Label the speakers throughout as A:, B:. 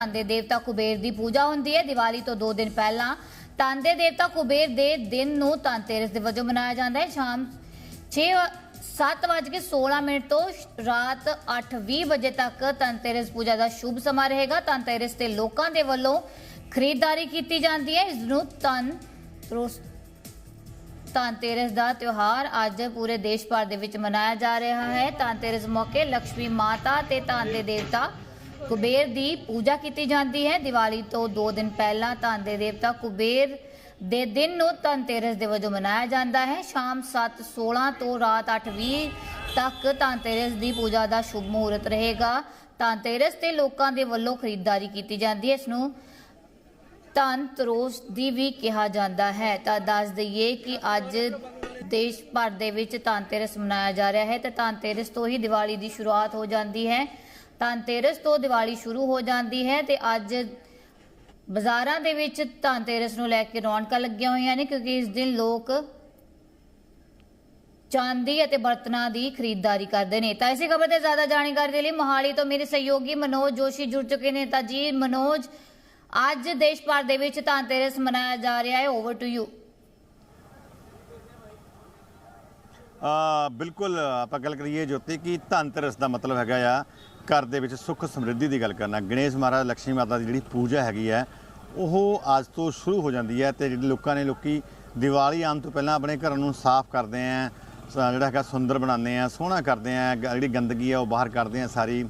A: ਧਨ ਦੇ ਦੇਵਤਾ ਕੁਬੇਰ ਦੀ ਪੂਜਾ ਹੁੰਦੀ ਹੈ। ਦੀਵਾਲੀ ਤੋਂ 2 ਦਿਨ ਪਹਿਲਾਂ ਧਨ ਦੇਵਤਾ ਕੁਬੇਰ ਦੇ ਦਿਨ ਨੂੰ ਧਨਤੇਰਸ ਦੇ ਵਜੋਂ ਮਨਾਇਆ ਜਾਂਦਾ ਹੈ। ਸ਼ਾਮ 6 7:16 ਮਿੰਟ ਤੋਂ ਰਾਤ 8:20 ਵਜੇ ਤੱਕ ਧਨਤੇਰਸ ਪੂਜਾ ਦਾ ਸ਼ੁਭ ਸਮਾਂ ਰਹੇਗਾ। ਧਨਤੇਰਸ ਤੇ ਲੋਕਾਂ ਦੇ ਵੱਲੋਂ ਖਰੀਦਦਾਰੀ ਕੀਤੀ ਜਾਂਦੀ ਹੈ। ਇਸ ਨੂੰ ਧਨ ਰੋਸ ਦਾ ਤਿਉਹਾਰ ਅੱਜ ਪੂਰੇ ਦੇਸ਼ ਭਰ ਦੇ ਵਿੱਚ ਮਨਾਇਆ ਜਾ ਰਿਹਾ ਹੈ। ਧਨਤੇਰਸ ਮੌਕੇ ਲక్ష్ਮੀ ਮਾਤਾ ਤੇ ਧਨ ਦੇ ਦੇਵਤਾ ਕੁਬੇਰ ਦੀ ਪੂਜਾ ਕੀਤੀ ਜਾਂਦੀ ਹੈ। ਦੀਵਾਲੀ ਤੋਂ 2 ਦਿਨ ਪਹਿਲਾਂ ਧਨ ਦੇ ਦੇਵਤਾ ਕੁਬੇਰ ਦੇ ਦਿਨ ਨੂੰ ਧਨਤੇਰਸ ਦੇ ਵਜੋਂ ਮਨਾਇਆ ਜਾਂਦਾ ਹੈ। ਸ਼ਾਮ 7:16 ਤੋਂ ਰਾਤ 8:20 ਤੱਕ ਧਨਤੇਰਸ ਦੀ ਪੂਜਾ ਦਾ ਸ਼ੁਭ ਮਹੂਰਤ ਰਹੇਗਾ। ਧਨਤੇਰਸ ਤੇ ਲੋਕਾਂ ਦੇ ਵੱਲੋਂ ਖਰੀਦਦਾਰੀ ਕੀਤੀ ਜਾਂਦੀ ਹੈ। ਇਸ ਨੂੰ ਧਨ ਦੀ ਵੀ ਕਿਹਾ ਜਾਂਦਾ ਹੈ। ਤਾਂ ਦੱਸ ਦਈਏ ਕਿ ਅੱਜ ਦੇਸ਼ ਭਰ ਦੇ ਵਿੱਚ ਧਨਤੇਰਸ ਮਨਾਇਆ ਜਾ ਰਿਹਾ ਹੈ ਤੇ ਧਨਤੇਰਸ ਤੋਂ ਹੀ ਦੀਵਾਲੀ ਦੀ ਸ਼ੁਰੂਆਤ ਹੋ ਜਾਂਦੀ ਹੈ। ਧਨਤੇਰਸ ਤੋਂ ਦੀਵਾਲੀ ਸ਼ੁਰੂ ਹੋ ਜਾਂਦੀ ਹੈ ਤੇ ਅੱਜ ਬਾਜ਼ਾਰਾਂ ਦੇ ਵਿੱਚ ਧਨਤੇਰਸ ਨੂੰ ਲੈ ਕੇ ਰੌਣਕਾਂ ਲੱਗੀਆਂ ਹੋਈਆਂ ਨੇ, ਕਿਉਂਕਿ ਇਸ ਦਿਨ ਲੋਕ ਚਾਂਦੀ ਅਤੇ ਬਰਤਨਾਂ ਦੀ ਖਰੀਦਦਾਰੀ ਕਰਦੇ ਨੇ। ਤਾਂ ਇਸੇ ਖਬਰ ਤੇ ਜ਼ਿਆਦਾ ਜਾਣਕਾਰੀ ਦੇ ਲਈ ਮੋਹਾਲੀ ਤੋਂ ਮੇਰੇ ਸਹਿਯੋਗੀ ਮਨੋਜ ਜੋਸ਼ੀ ਜੁੜ ਚੁੱਕੇ ਨੇ। ਤਾਂ ਜੀ, ਮਨੋਜ, ਅੱਜ ਦੇਸ਼ ਭਰ ਦੇ ਵਿੱਚ ਧਨਤੇਰਸ ਮਨਾਇਆ ਜਾ ਰਿਹਾ ਹੈ। ਓਵਰ ਟੂ ਯੂ
B: ਆ, ਬਿਲਕੁਲ ਆਪਾਂ ਗੱਲ ਕਰੀਏ ਜੋਤੀ, ਕਿ ਧਨਤੇਰਸ ਦਾ ਮਤਲਬ ਹੈਗਾ ਆ ਘਰ ਦੇ ਵਿੱਚ ਸੁੱਖ ਸਮਰਿੱਧੀ ਦੀ ਗੱਲ ਕਰਨਾ, ਗਣੇਸ਼ ਮਹਾਰਾਜ ਲక్ష్ਮੀ ਮਾਤਾ ਦੀ ਜਿਹੜੀ ਪੂਜਾ ਹੈਗੀ ਹੈ, ਉਹ ਅੱਜ ਤੋਂ ਸ਼ੁਰੂ ਹੋ ਜਾਂਦੀ ਹੈ ਤੇ ਜਿਹੜੇ ਲੋਕਾਂ ਨੇ ਲੋਕੀ ਦੀਵਾਲੀ ਆਉਣ ਤੋਂ ਪਹਿਲਾਂ ਆਪਣੇ ਘਰਾਂ ਨੂੰ ਸਾਫ਼ ਕਰਦੇ ਆ ਜਿਹੜਾ ਹੈਗਾ ਸੁੰਦਰ ਬਣਾਉਂਦੇ ਆ, ਸੋਹਣਾ ਕਰਦੇ ਆ, ਗ- ਜਿਹੜੀ ਗੰਦਗੀ ਆ ਉਹ ਬਾਹਰ ਕੱਢਦੇ ਆ ਸਾਰੀ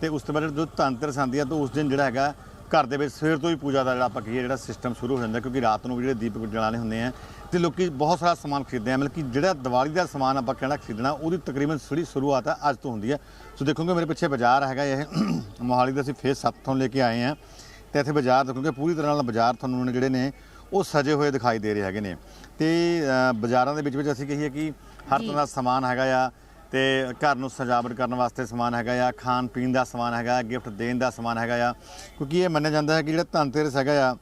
B: ਤੇ ਉਸ ਤੋਂ ਬਾਅਦ ਜਦੋਂ ਧਨਤੇਰਸ ਆਉਂਦੀ ਹੈ ਤਾਂ ਉਸ ਦਿਨ ਜਿਹੜਾ ਹੈਗਾ ਘਰ ਦੇ ਵਿੱਚ ਸਵੇਰ ਤੋਂ ਹੀ ਪੂਜਾ ਦਾ ਜਿਹੜਾ ਆਪਾਂ ਕਹੀਏ ਜਿਹੜਾ ਸਿਸਟਮ ਸ਼ੁਰੂ ਹੋ ਜਾਂਦਾ ਕਿਉਂਕਿ ਰਾਤ ਨੂੰ ਵੀ ਜਿਹੜੇ ਦੀਪਕ ਜਲਾਣੇ ਹੁੰਦੇ ਆ ਤੇ ਲੋਕੀ ਬਹੁਤ ਸਾਰਾ ਸਮਾਨ ਖਰੀਦਦੇ ਆ। ਮਤਲਬ ਕਿ ਜਿਹੜਾ ਦੀਵਾਲੀ ਦਾ ਸਮਾਨ ਆਪਾਂ ਕਹਿਣਾ ਖਰੀਦਣਾ ਉਹਦੀ ਤਕਰੀਬਨ ਥੋੜੀ ਸ਼ੁਰੂਆਤ ਆ ਅੱਜ ਤੋਂ ਹੁੰਦੀ ਹੈ ਸੋ ਦੇਖੋਗੇ ਮੇਰੇ ਪਿੱਛੇ ਬਾਜ਼ਾਰ ਹੈਗਾ ਇਹ ਮੋਹਾਲੀ ਦਾ ਅਸੀਂ ਫੇਸ 7 ਤੋਂ ਲੈ ਕੇ ਆਏ ਆ। ਤੇ ਇੱਥੇ ਬਾਜ਼ਾਰ ਦੇਖੋਗੇ ਪੂਰੀ ਤਰ੍ਹਾਂ ਨਾਲ ਬਾਜ਼ਾਰ ਤੁਹਾਨੂੰ ਜਿਹੜੇ ਨੇ ਉਹ ਸਜੇ ਹੋਏ ਦਿਖਾਈ ਦੇ ਰਹੇ ਹੈਗੇ ਨੇ। ਤੇ ਬਾਜ਼ਾਰਾਂ ਦੇ ਵਿੱਚ ਵਿੱਚ ਅਸੀਂ ਕਹੀਏ ਕਿ ਹਰ ਤਰ੍ਹਾਂ ਦਾ ਸਮਾਨ ਹੈਗਾ ਆ ਤੇ ਘਰ ਨੂੰ ਸਜਾਵਟ ਕਰਨ ਵਾਸਤੇ ਸਮਾਨ ਹੈਗਾ ਆ ਖਾਣ ਪੀਣ ਦਾ ਸਮਾਨ ਹੈਗਾ ਗਿਫਟ ਦੇਣ ਦਾ ਸਮਾਨ ਹੈਗਾ ਆ। ਕਿਉਂਕਿ ਇਹ ਮੰਨਿਆ ਜਾਂਦਾ ਹੈ ਕਿ ਜਿਹੜਾ ਧਨਤੇਰਸ ਹੈਗਾ ਆ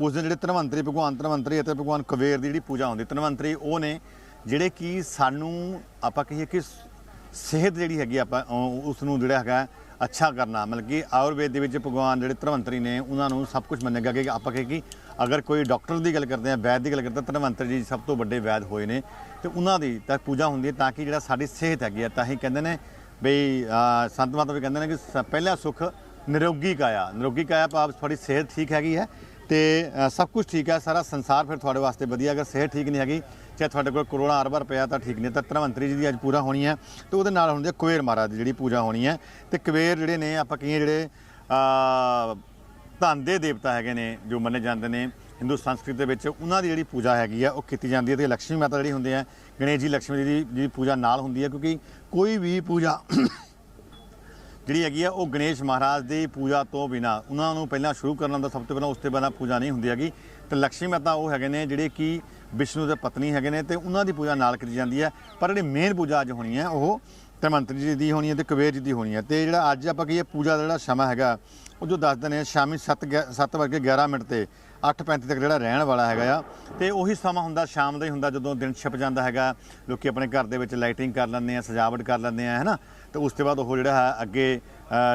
B: ਉਸ ਦਿਨ ਜਿਹੜੇ ਧਨਵੰਤਰੀ, ਭਗਵਾਨ ਧਨਵੰਤਰੀ ਅਤੇ ਭਗਵਾਨ ਕੁਬੇਰ ਦੀ ਜਿਹੜੀ ਪੂਜਾ ਹੁੰਦੀ, ਧਨਵੰਤਰੀ ਉਹ ਨੇ ਜਿਹੜੇ ਕਿ ਸਾਨੂੰ ਆਪਾਂ ਕਹੀਏ ਕਿ ਸਿਹਤ ਜਿਹੜੀ ਹੈਗੀ ਆਪਾਂ ਉਹ- ਉਸ ਨੂੰ ਜਿਹੜਾ ਹੈਗਾ ਅੱਛਾ ਕਰਨਾ, ਮਤਲਬ ਕਿ ਆਯੁਰਵੇਦ ਦੇ ਵਿੱਚ ਭਗਵਾਨ ਜਿਹੜੇ ਧਨਵੰਤਰੀ ਨੇ, ਉਹਨਾਂ ਨੂੰ ਸਭ ਕੁਝ ਮੰਨਿਆ ਗਿਆ ਕਿ ਆਪਾਂ ਕਹੇ ਕਿ ਅਗਰ ਕੋਈ ਡਾਕਟਰ ਦੀ ਗੱਲ ਕਰਦੇ ਆ ਵੈਦ ਦੀ ਗੱਲ ਕਰਦੇ ਆ ਧਨਵੰਤਰੀ ਜੀ ਸਭ ਤੋਂ ਵੱਡੇ ਵੈਦ ਹੋਏ ਨੇ ਤੇ ਉਹਨਾਂ ਦੀ ਤਾਂ ਪੂਜਾ ਹੁੰਦੀ ਹੈ ਤਾਂ ਕਿ ਜਿਹੜਾ ਸਾਡੀ ਸਿਹਤ ਹੈਗੀ ਆ ਤਾਂ ਹੀ ਕਹਿੰਦੇ ਨੇ ਬਈ ਸੰਤ ਮਾਤਾ ਵੀ ਕਹਿੰਦੇ ਨੇ ਕਿ ਸ- ਪਹਿਲਾ ਸੁੱਖ ਨਿਰੋਗੀ ਕਾਇਆ ਨਿਰੋਗੀ ਕਾਇਆ ਭਾਵ ਤੁਹਾਡੀ ਸਿਹਤ ਠੀਕ ਹੈਗੀ ਹੈ ਤੇ ਸਭ ਕੁਝ ਠੀਕ ਹੈ, ਸਾਰਾ ਸੰਸਾਰ ਫਿਰ ਤੁਹਾਡੇ ਵਾਸਤੇ ਵਧੀਆ, ਅਗਰ ਸਿਹਤ ਠੀਕ ਨਹੀਂ ਹੈਗੀ, ਚਾਹੇ ਤੁਹਾਡੇ ਕੋਲ ਕਰੋੜਾਂ ਅਰਬਾਂ ਰੁਪਇਆ ਤਾਂ ਠੀਕ ਨਹੀਂ, ਤਾਂ ਧਨਵੰਤਰੀ ਜੀ ਦੀ ਅੱਜ ਪੂਰਾ ਹੋਣੀ ਹੈ, ਤੇ ਉਹਦੇ ਨਾਲ ਹੁੰਦੀ ਹੈ ਕੁਵੇਰ ਮਹਾਰਾਜ ਦੀ ਜਿਹੜੀ ਪੂਜਾ ਹੋਣੀ ਹੈ, ਤੇ ਕੁਵੇਰ ਜਿਹੜੇ ਨੇ, ਆਪਾਂ ਕਹੀਏ ਜਿਹੜੇ ਧਨ ਦੇ ਦੇਵਤਾ ਹੈਗੇ ਨੇ, ਜੋ ਮੰਨੇ ਜਾਂਦੇ ਨੇ, ਹਿੰਦੂ ਸੰਸਕ੍ਰਿਤ ਦੇ ਵਿੱਚ, ਉਹਨਾਂ ਦੀ ਜਿਹੜੀ ਪੂਜਾ ਹੈਗੀ ਆ ਉਹ ਕੀਤੀ ਜਾਂਦੀ ਹੈ, ਤੇ ਲక్ష్ਮੀ ਮਾਤਾ ਜਿਹੜੀ ਹੁੰਦੇ ਆ ਗਣੇਸ਼ ਜੀ ਲక్ష్ਮੀ ਜੀ ਦੀ ਪੂਜਾ ਨਾਲ ਹੁੰਦੀ ਹੈ, ਕਿਉਂਕਿ ਕੋਈ ਵੀ ਪੂਜਾ ਜਿਹੜੀ ਹੈਗੀ ਆ, ਉਹ ਗਣੇਸ਼ ਮਹਾਰਾਜ ਦੀ ਪੂਜਾ ਤੋਂ ਬਿਨਾ, ਉਹਨਾਂ ਨੂੰ ਪਹਿਲਾਂ ਸ਼ੁਰੂ ਕਰਨਾ ਹੁੰਦਾ ਸਭ ਤੋਂ ਪਹਿਲਾਂ, ਉਸ ਤੋਂ ਬਿਨਾ ਪੂਜਾ ਨਹੀਂ ਹੁੰਦੀ ਹੈਗੀ। ਤੇ ਲక్ష్ਮੀ ਮਾਤਾ ਉਹ ਹੈਗੇ ਨੇ, ਜਿਹੜੇ ਕਿ ਵਿਸ਼ਨੂੰ ਦੇ ਪਤਨੀ ਹੈਗੇ ਨੇ, ਤੇ ਉਹਨਾਂ ਦੀ ਪੂਜਾ ਨਾਲ ਕੀਤੀ ਜਾਂਦੀ ਹੈ। ਪਰ ਜਿਹੜੀ ਮੇਨ ਪੂਜਾ ਅੱਜ ਹੋਣੀ ਹੈ, ਉਹ ਧਨਵੰਤਰੀ ਜੀ ਦੀ ਹੋਣੀ ਹੈ ਤੇ ਕੁਬੇਰ ਜੀ ਦੀ ਹੋਣੀ ਹੈ। ਤੇ ਜਿਹੜਾ ਅੱਜ ਆਪਾਂ ਕਹੀਏ ਪੂਜਾ ਦਾ ਜਿਹੜਾ ਸਮਾਂ ਹੈਗਾ, ਉਹ ਜੋ ਦੱਸਦੇ ਨੇ, ਸ਼ਾਮੀ 7 7 ਵਜੇ 11 ਮਿੰਟ ਤੇ 8:35 ਤੱਕ ਜਿਹੜਾ ਰਹਿਣ ਵਾਲਾ ਹੈਗਾ ਆ, ਤੇ ਉਹੀ ਸਮਾਂ ਹੁੰਦਾ ਸ਼ਾਮ ਦਾ ਹੀ ਹੁੰਦਾ, ਜਦੋਂ ਦਿਨ ਛਿਪ ਜਾਂਦਾ ਹੈਗਾ। ਲੋਕੀ ਆਪਣੇ ਘਰ ਦੇ ਵਿੱਚ ਲਾਈਟਿੰਗ ਕਰ ਲੈਂਦੇ ਆ, ਸਜਾਵਟ ਕਰ ਲੈਂਦੇ ਆ, ਹੈਨਾ? ਤੇ ਉਸ ਤੋਂ ਬਾਅਦ ਉਹ ਜਿਹੜਾ ਹੈ ਅੱਗੇ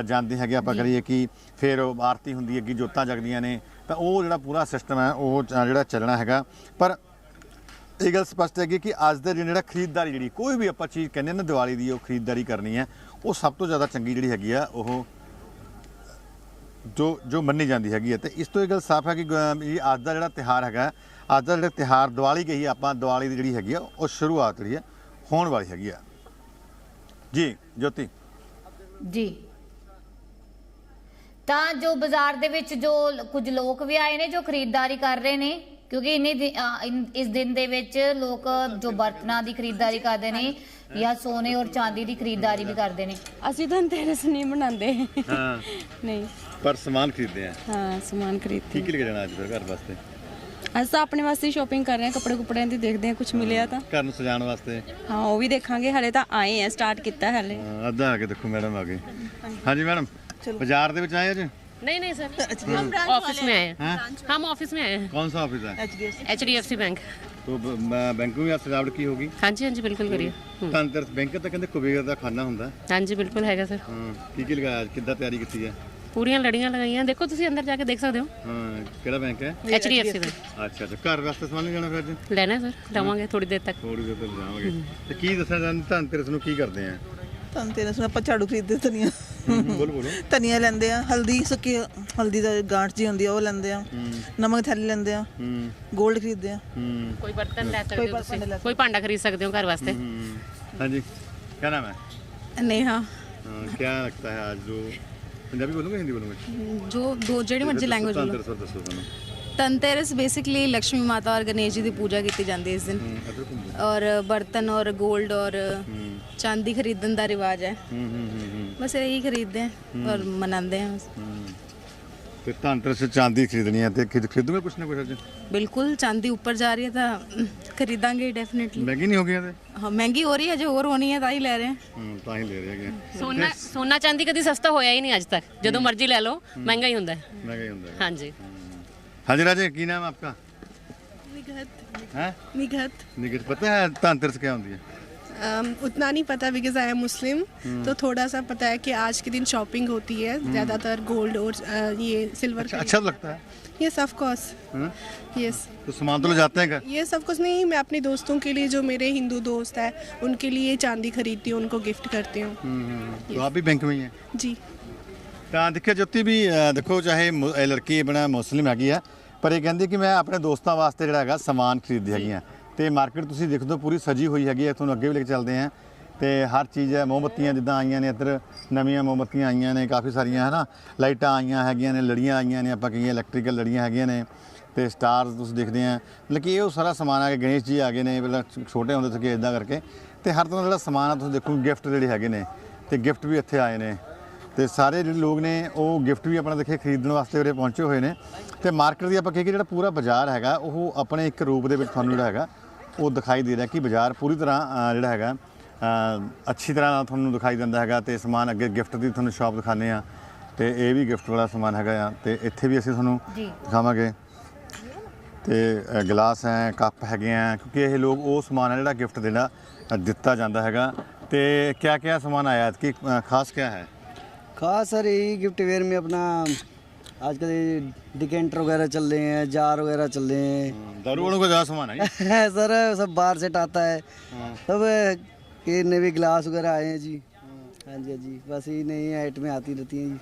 B: ਜਾਂਦੇ ਹੈਗੇ ਆਪਾਂ ਕਰੀਏ ਕਿ ਫਿਰ ਉਹ ਆਰਤੀ ਹੁੰਦੀ ਹੈ ਕਿ ਜੋਤਾਂ ਜਗਦੀਆਂ ਨੇ। ਤਾਂ ਉਹ ਜਿਹੜਾ ਪੂਰਾ ਸਿਸਟਮ ਹੈ ਉਹ ਜਿਹੜਾ ਚੱਲਣਾ ਹੈਗਾ। ਪਰ ਇਹ ਗੱਲ ਸਪਸ਼ਟ ਹੈਗੀ ਕਿ ਅੱਜ ਦਾ ਜਿਹੜਾ ਖਰੀਦਦਾਰੀ ਜਿਹੜੀ ਕੋਈ ਵੀ ਆਪਾਂ ਚੀਜ਼ ਕਹਿੰਦੇ ਨਾ ਦੀਵਾਲੀ ਦੀ ਉਹ ਖਰੀਦਦਾਰੀ ਕਰਨੀ ਹੈ ਉਹ ਸਭ ਤੋਂ ਜ਼ਿਆਦਾ ਚੰਗੀ ਜਿਹੜੀ ਹੈਗੀ ਆ ਉਹ ਜੋ ਜੋ ਮੰਨੀ ਜਾਂਦੀ ਹੈਗੀ ਹੈ ਤੇ ਇਸ ਤੋਂ ਇਹ ਗੱਲ ਸਾਫ਼ ਹੈ ਕਿ ਇਹ ਅੱਜ ਦਾ ਜਿਹੜਾ ਤਿਹਾਰ ਹੈਗਾ ਅੱਜ ਦਾ ਜਿਹੜਾ ਤਿਹਾਰ ਦੀਵਾਲੀ ਕਹੀ ਆਪਾਂ ਦੀਵਾਲੀ ਦੀ ਜਿਹੜੀ ਹੈਗੀ ਆ ਉਹ ਸ਼ੁਰੂਆਤ ਜਿਹੜੀ ਹੈ ਹੋਣ ਵਾਲੀ ਹੈਗੀ ਆ। ਜੀ ਜੋਤੀ।
A: ਜੀ। ਤਾਂ ਜੋ ਬਾਜ਼ਾਰ ਦੇ ਵਿੱਚ ਜੋ ਕੁਝ ਲੋਕ ਵੀ ਆਏ ਨੇ ਜੋ ਖਰੀਦਦਾਰੀ ਕਰ ਰਹੇ ਨੇ ਕਿਉਂਕਿ ਇੰਨੇ ਇਸ ਦਿਨ ਦੇ ਵਿੱਚ ਲੋਕ ਜੋ ਬਰਤਨਾਂ ਦੀ ਖਰੀਦਦਾਰੀ ਕਰਦੇ ਨੇ ਜਾਂ ਸੋਨੇ ਔਰ ਚਾਂਦੀ ਦੀ ਖਰੀਦਦਾਰੀ ਵੀ ਕਰਦੇ ਨੇ।
C: ਅਸੀਂ ਧਨਤੇਰਸ ਨਹੀਂ ਮਨਾਉਂਦੇ
B: ਹਾਂ।
C: ਨਹੀਂ।
B: ਪਰ ਸਮਾਨ ਖਰੀਦਦੇ ਆ।
C: ਹਾਂ ਸਮਾਨ ਖਰੀਦਦੇ
B: ਕੀ ਲੈ ਕੇ ਜਾਣਾ ਅੱਜ ਫਿਰ ਘਰ ਵਾਸਤੇ।
C: ਅਸੀਂ ਤਾਂ ਆਪਣੇ ਵਾਸਤੇ ਸ਼ਾਪਿੰਗ ਕਰ ਰਹੇ ਹਾਂ ਕੱਪੜੇ ਕੁਪੜਿਆਂ ਦੀ ਦੇਖਦੇ ਹਾਂ ਕੁਝ ਮਿਲਿਆ ਤਾਂ
B: ਘਰ ਨੂੰ ਸਜਾਉਣ ਵਾਸਤੇ
C: ਹਾਂ ਉਹ ਵੀ ਦੇਖਾਂਗੇ ਹਲੇ ਤਾਂ ਆਏ ਆ ਸਟਾਰਟ ਕੀਤਾ ਹਲੇ
B: ਹਾਂ, ਅੱਧਾ ਆ ਕੇ ਦੇਖੋ ਮੈਡਮ ਆ ਗਏ ਹਾਂਜੀ ਮੈਡਮ ਬਾਜ਼ਾਰ ਦੇ ਵਿੱਚ ਆਏ ਅੱਜ
D: नहीं नहीं सर हम ऑफिस में आए हैं
B: हैं
D: हम ऑफिस में आए हैं
B: कौन सा ऑफिस है
D: H D F C bank
B: तो ब- ब- बैंक में भी सजावट की होगी
D: हाँ जी हाँ जी बिल्कुल करिए हम्म,
B: ਧਨਤੇਰਸ ਬੈਂਕ ਤਾਂ ਕਹਿੰਦੇ ਕੁਬੇਰ ਦਾ ਖਾਨਾ ਹੁੰਦਾ
D: हाँ जी बिल्कुल हैगा सर
B: ਹਾਂ ਕੀ ਕੀ ਲਗਾਇਆ ਅੱਜ ਕਿੱਦਾਂ ਤਿਆਰੀ ਕੀਤੀ ਹੈ
D: ਪੂਰੀਆਂ ਲੜੀਆਂ ਲਗਾਈਆਂ। ਦੇਖੋ ਤੁਸੀਂ ਅੰਦਰ ਜਾ ਕੇ ਦੇਖ ਸਕਦੇ ਹੋ।
B: ਹਾਂ ਕਿਹੜਾ ਬੈਂਕ ਹੈ?
D: HDFC ਦਾ।
B: ਅੱਛਾ ਅੱਛਾ। ਘਰ ਵਾਸਤੇ ਸਮਾਨ ਲੈਣਾ ਫਿਰ ਅੱਜ?
D: ਲੈਣਾ ਸਰ ਲਵਾਂਗੇ ਥੋੜੀ ਦੇਰ ਤੱਕ।
B: ਥੋੜੀ ਦੇਰ ਤੱਕ ਜਾਵਾਂਗੇ ਤੇ ਕੀ ਦੱਸਣਾ ਚਾਹੁੰਦੇ? ਧਨਤੇਰਸ ਨੂੰ ਕੀ ਕਰਦੇ ਆ?
E: ਧਨਤੇਰਸ ਨੂੰ ਨਮਕ ਥੈਲੀ ਲੈਂਦੇ ਆ। 골ਡ ਖਰੀਦਦੇ ਆ।
D: ਖਰੀਦ ਸਕਦੇ ਹੋ ਘਰ ਵਾਸਤੇ।
B: ਹਾਂਜੀ। ਕੀ ਨਾਮ ਹੈ?
C: ਨੇਹਾ।
B: क्या लगता है आज जो ਪੰਜਾਬੀ ਬੋਲੂਗੇ ਹਿੰਦੀ ਬੋਲੂਗੇ?
C: ਜੋ ਦੋ ਜਿਹੜੀ ਮਰਜ਼ੀ ਲੈਂਗੁਏਜ ਬੋਲੋ।
B: ਸਰ ਦੱਸੋ ਸਾਨੂੰ।
C: ਤਨਤੇਰਸ ਬੇਸਿਕਲੀ ਲక్ష్ਮੀ ਮਾਤਾ ਔਰ ਗਣੇਸ਼ ਜੀ ਦੀ ਪੂਜਾ ਕੀਤੀ ਜਾਂਦੀ ਇਸ ਦਿਨ। ਔਰ ਬਰਤਨ ਔਰ 골ਡ ਔਰ ਚਾਂਦੀ ਖਰੀਦਣ ਦਾ ਰਿਵਾਜ ਹੈ।
B: ਹੂੰ ਹੂੰ ਹੂੰ,
C: ਬਸ ਇਹੀ ਖਰੀਦਦੇ हैं और मनाते
B: हैं ਤੇ ਚਾਂਦੀ ਖਰੀਦਣੀ ਹੈ ਤੇ ਖਰੀਦ ਖਰੀਦੂਗੇ ਕੁਛ ਨਾ ਕੁਛ ਅੱਜ?
C: ਬਿਲਕੁਲ ਚਾਂਦੀ ਉੱਪਰ ਜਾ ਰਹੀ ਹੈ ਤਾਂ ਖਰੀਦਾਂਗੇ ਡੈਫੀਨਿਟਲੀ
B: ਮਹਿੰਗੀ ਨਹੀਂ ਹੋ ਗਈ ਤੇ?
C: ਹਾਂ ਮਹਿੰਗੀ ਹੋ ਰਹੀ ਹੈ ਜੇ ਹੋਰ ਹੋਣੀ ਹੈ ਤਾਂ ਹੀ ਲੈ ਰਹੇ ਹਾਂ।
B: ਹੂੰ ਤਾਂ ਹੀ ਲੈ ਰਹੇ ਹੈਗੇ।
D: ਸੋਨਾ ਸੋਨਾ ਚਾਂਦੀ ਕਦੀ ਸਸਤਾ ਹੋਇਆ ਹੀ ਨਹੀਂ ਅੱਜ ਤੱਕ। ਜਦੋਂ ਮਰਜ਼ੀ ਲੈ ਲਓ ਮਹਿੰਗਾ ਹੀ ਹੁੰਦਾ ਹੈ।
B: ਮਹਿੰਗਾ ਹੀ ਹੁੰਦਾ ਹੈ।
D: ਹਾਂਜੀ।
B: ਹਾਂਜੀ ਰਾਜੇ ਕੀ ਨਾਮ ਆਪਕਾ?
F: ਨਿਗਤ।
B: ਹੈ?
F: ਨਿਗਤ।
B: ਨਿਗਤ ਪਤਾ ਹੈ ਧਨਤਰਸ ਕਿਆ ਹੁੰਦੀ ਹੈ?
F: अम, उतना नहीं पता बिकॉज आई एम मुस्लिम तो थोड़ा सा पता है कि आज के दिन शॉपिंग होती है ज़्यादातर गोल्ड और अ, ये सिल्वर
B: अच्छा अच्छा तो लगता है
F: यस ऑफ कोर्स
B: हाँ?
F: यस
B: तो सामान तो ले जाते हैं घर
F: ये सब कुछ नहीं मैं अपने दोस्तों के लिए जो मेरे हिंदू दोस्त है उनके लिए चांदी खरीदती हूँ उनको गिफ्ट करती हूँ
B: तो आप भी बैंक में ही हैं
F: जी
B: ਤਾਂ ਦੇਖਿਆ ਜੋਤੀ ਵੀ ਅ, ਦੇਖੋ ਚਾਹੇ ਮੁ- ਇਹ ਲੜਕੀ ਆਪਣਾ ਮੁਸਲਿਮ ਹੈਗੀ ਆ ਪਰ ਇਹ ਕਹਿੰਦੀ ਕਿ ਮੈਂ ਆਪਣੇ ਦੋਸਤਾਂ ਵਾਸਤੇ ਜਿਹੜਾ ਹੈਗਾ ਸਮਾਨ ਖਰੀਦਦੀ ਹੈਗੀ ਆ ਤੇ ਮਾਰਕੀਟ ਤੁਸੀਂ ਦੇਖੋ ਤਾਂ ਪੂਰੀ ਸਜੀ ਹੋਈ ਹੈਗੀ ਹੈ। ਤੁਹਾਨੂੰ ਅੱਗੇ ਵੀ ਲੈ ਕੇ ਚੱਲਦੇ ਆ ਤੇ ਹਰ ਚੀਜ਼ ਹੈ, ਮੋਮਬੱਤੀਆਂ ਜਿੱਦਾਂ ਆਈਆਂ ਨੇ, ਇੱਧਰ ਨਵੀਆਂ ਮੋਮਬੱਤੀਆਂ ਆਈਆਂ ਨੇ, ਕਾਫੀ ਸਾਰੀਆਂ, ਹਨਾ? ਲਾਈਟਾਂ ਆਈਆਂ ਹੈਗੀਆਂ ਨੇ, ਲੜੀਆਂ ਆਈਆਂ ਨੇ, ਆਪਾਂ ਕਹੀਏ ਇਲੈਕਟ੍ਰੀਕਲ ਲੜੀਆਂ ਹੈਗੀਆਂ ਨੇ। ਤੇ ਸਟਾਰਸ ਤੁਸੀਂ ਦੇਖਦੇ ਆ ਮਤਲਬ ਕਿ ਇਹ ਉਹ ਸਾਰਾ ਸਮਾਨ ਆ ਗਿਆ, ਗਣੇਸ਼ ਜੀ ਆ ਗਏ ਨੇ, ਪਹਿਲਾਂ ਛੋਟੇ ਹੁੰਦੇ ਸੀਗੇ ਇਦਾਂ ਕਰਕੇ। ਤੇ ਹਰ ਤਰ੍ਹਾਂ ਦਾ ਜਿਹੜਾ ਸਮਾਨ ਆ, ਤੁਸੀਂ ਦੇਖੋ ਗਿਫਟ ਜਿਹੜੇ ਹੈਗੇ ਨੇ, ਤੇ ਗਿਫਟ ਵੀ ਇੱਥੇ ਆਏ ਨੇ। ਤੇ ਸਾਰੇ ਜਿਹੜੇ ਲੋਕ ਨੇ, ਉਹ ਗਿਫਟ ਵੀ ਆਪਣਾ ਦੇਖੇ ਖਰੀਦਣ ਵਾਸਤੇ ਉਰੇ ਪਹੁੰਚੇ ਹੋਏ ਨੇ। ਤੇ ਮਾਰਕੀਟ ਦੀ ਆਪਾਂ ਕਹੀਏ ਕਿ ਜਿਹੜਾ ਪੂਰਾ ਬਾਜ਼ਾਰ ਹੈਗਾ, ਉਹ ਆਪਣੇ ਇੱਕ ਰੂਪ ਦੇ ਵਿੱਚ ਤੁਹਾਨੂੰ ਜਿਹੜਾ ਹੈਗਾ ਉਹ ਦਿਖਾਈ ਦੇ ਰਿਹਾ ਕਿ ਬਾਜ਼ਾਰ ਪੂਰੀ ਤਰ੍ਹਾਂ ਅ, ਜਿਹੜਾ ਹੈਗਾ ਅ, ਅੱਛੀ ਤਰ੍ਹਾਂ ਨਾਲ ਤੁਹਾਨੂੰ ਦਿਖਾਈ ਦਿੰਦਾ ਹੈਗਾ ਤੇ ਸਮਾਨ ਅੱਗੇ ਗਿਫਟ ਦੀ ਤੁਹਾਨੂੰ ਸ਼ਾਪ ਦਿਖਾਉਂਦੇ ਆ ਤੇ ਇਹ ਵੀ ਗਿਫਟ ਵਾਲਾ ਸਮਾਨ ਹੈਗਾ ਆ ਤੇ ਇੱਥੇ ਵੀ ਅਸੀਂ ਤੁਹਾਨੂੰ
A: ਜੀ।
B: ਦਿਖਾਵਾਂਗੇ ਤੇ ਅ, ਗਲਾਸ ਹੈ ਕੱਪ ਹੈਗੇ ਆ ਕਿਉਂਕਿ ਇਹ ਲੋਕ ਉਹ ਸਮਾਨ ਹੈ ਜਿਹੜਾ ਗਿਫਟ ਦੇਣਾ ਅ, ਦਿੱਤਾ ਜਾਂਦਾ ਹੈਗਾ ਤੇ ਕਿਆ ਕਿਆ ਸਮਾਨ ਆਇਆ ਕਿ ਖਾਸ ਕਿਆ ਹੈ
G: खास सर यही गिफ्ट वेयर में अपना आजकल ये डिकेंटर वगैरह चल रहे हैं जार वगैरह चल रहे हैं
B: दारू वालों का ज़्यादा सामान है
G: सर सब बाहर से आता है सब ये नए ग्लास वगैरह आए हैं जी हाँ जी हाँ जी बस ये नई आइटमें आती रहती हैं जी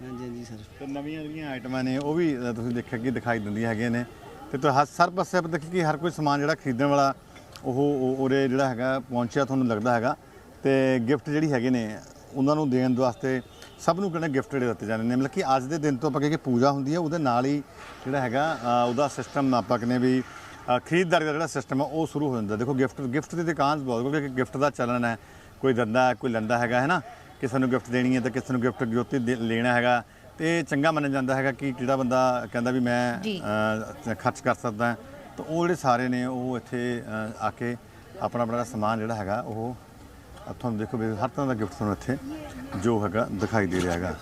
G: हाँ जी हाँ जी सर
B: ਤੇ ਨਵੀਆਂ ਜਿਹੜੀਆਂ ਆਈਟਮਾਂ ਨੇ ਉਹ ਵੀ ਅ, ਤੁਸੀਂ ਦੇਖਿਆ ਕਿ ਦਿਖਾਈ ਦਿੰਦੀਆਂ ਹੈਗੀਆਂ ਨੇ ਤੇ ਤੁ ਹਰ ਸਰ ਪਾਸੇ ਆਪਾਂ ਦੇਖੀ ਕਿ ਹਰ ਕੋਈ ਸਮਾਨ ਜਿਹੜਾ ਖਰੀਦਣ ਵਾਲਾ ਉਹ ਉਹ- ਉਰੇ ਜਿਹੜਾ ਹੈਗਾ ਪਹੁੰਚਿਆ ਤੁਹਾਨੂੰ ਲੱਗਦਾ ਹੈਗਾ ਤੇ ਗਿਫਟ ਜਿਹੜੀ ਹੈਗੇ ਨੇ ਉਹਨਾਂ ਨੂੰ ਦੇਣ ਵਾਸਤੇ ਸਭ ਨੂੰ ਕਹਿੰਦੇ ਗਿਫਟ ਜਿਹੜੇ ਦਿੱਤੇ ਜਾਂਦੇ ਨੇ? ਮਤਲਬ ਕਿ ਅੱਜ ਦੇ ਦਿਨ ਤੋਂ ਆਪਾਂ ਕਹੀਏ ਕਿ ਪੂਜਾ ਹੁੰਦੀ ਹੈ ਉਹਦੇ ਨਾਲ ਹੀ ਜਿਹੜਾ ਹੈਗਾ ਉਹਦਾ ਸਿਸਟਮ ਆਪਾਂ ਕਹਿੰਦੇ ਵੀ ਖਰੀਦਦਾਰੀ ਦਾ ਜਿਹੜਾ ਸਿਸਟਮ ਹੈ ਉਹ ਸ਼ੁਰੂ ਹੋ ਜਾਂਦਾ। ਦੇਖੋ ਗਿਫਟ ਗਿਫਟ ਦੀ ਦੁਕਾਨ ਬਹੁਤ ਕਿਉਂਕਿ ਗਿਫਟ ਦਾ ਚੱਲਣ ਹੈ ਕੋਈ ਦਿੰਦਾ ਹੈ, ਕੋਈ ਲੈਂਦਾ ਹੈਗਾ ਹੈ ਨਾ? ਕਿਸੇ ਨੂੰ ਗਿਫਟ ਦੇਣੀ ਹੈ ਤੇ ਕਿਸੇ ਨੂੰ ਗਿਫਟ ਜੋਤੀ ਲੈਣਾ ਹੈਗਾ ਤੇ ਚੰਗਾ ਮੰਨਿਆ ਜਾਂਦਾ ਹੈਗਾ ਕਿ ਜਿਹੜਾ ਬੰਦਾ ਕਹਿੰਦਾ ਵੀ ਮੈਂ ਖਰਚ ਕਰ ਸਕਦਾ। ਤਾਂ ਉਹ ਜਿਹੜੇ ਸਾਰੇ ਨੇ ਉਹ ਇੱਥੇ ਆ ਕੇ ਆਪਣਾ ਆਪਣਾ ਸਮਾਨ ਜਿਹੜਾ ਹੈਗਾ ਉਹ ਅ, ਤੁਹਾਨੂੰ ਦੇਖੋ ਵੀ ਹਰ ਤਰ੍ਹਾਂ ਦਾ ਗਿਫਟ ਤੁਹਾਨੂੰ ਇੱਥੇ ਜੋ ਹੈਗਾ ਦਿਖਾਈ ਦੇ ਰਿਹਾ ਹੈਗਾ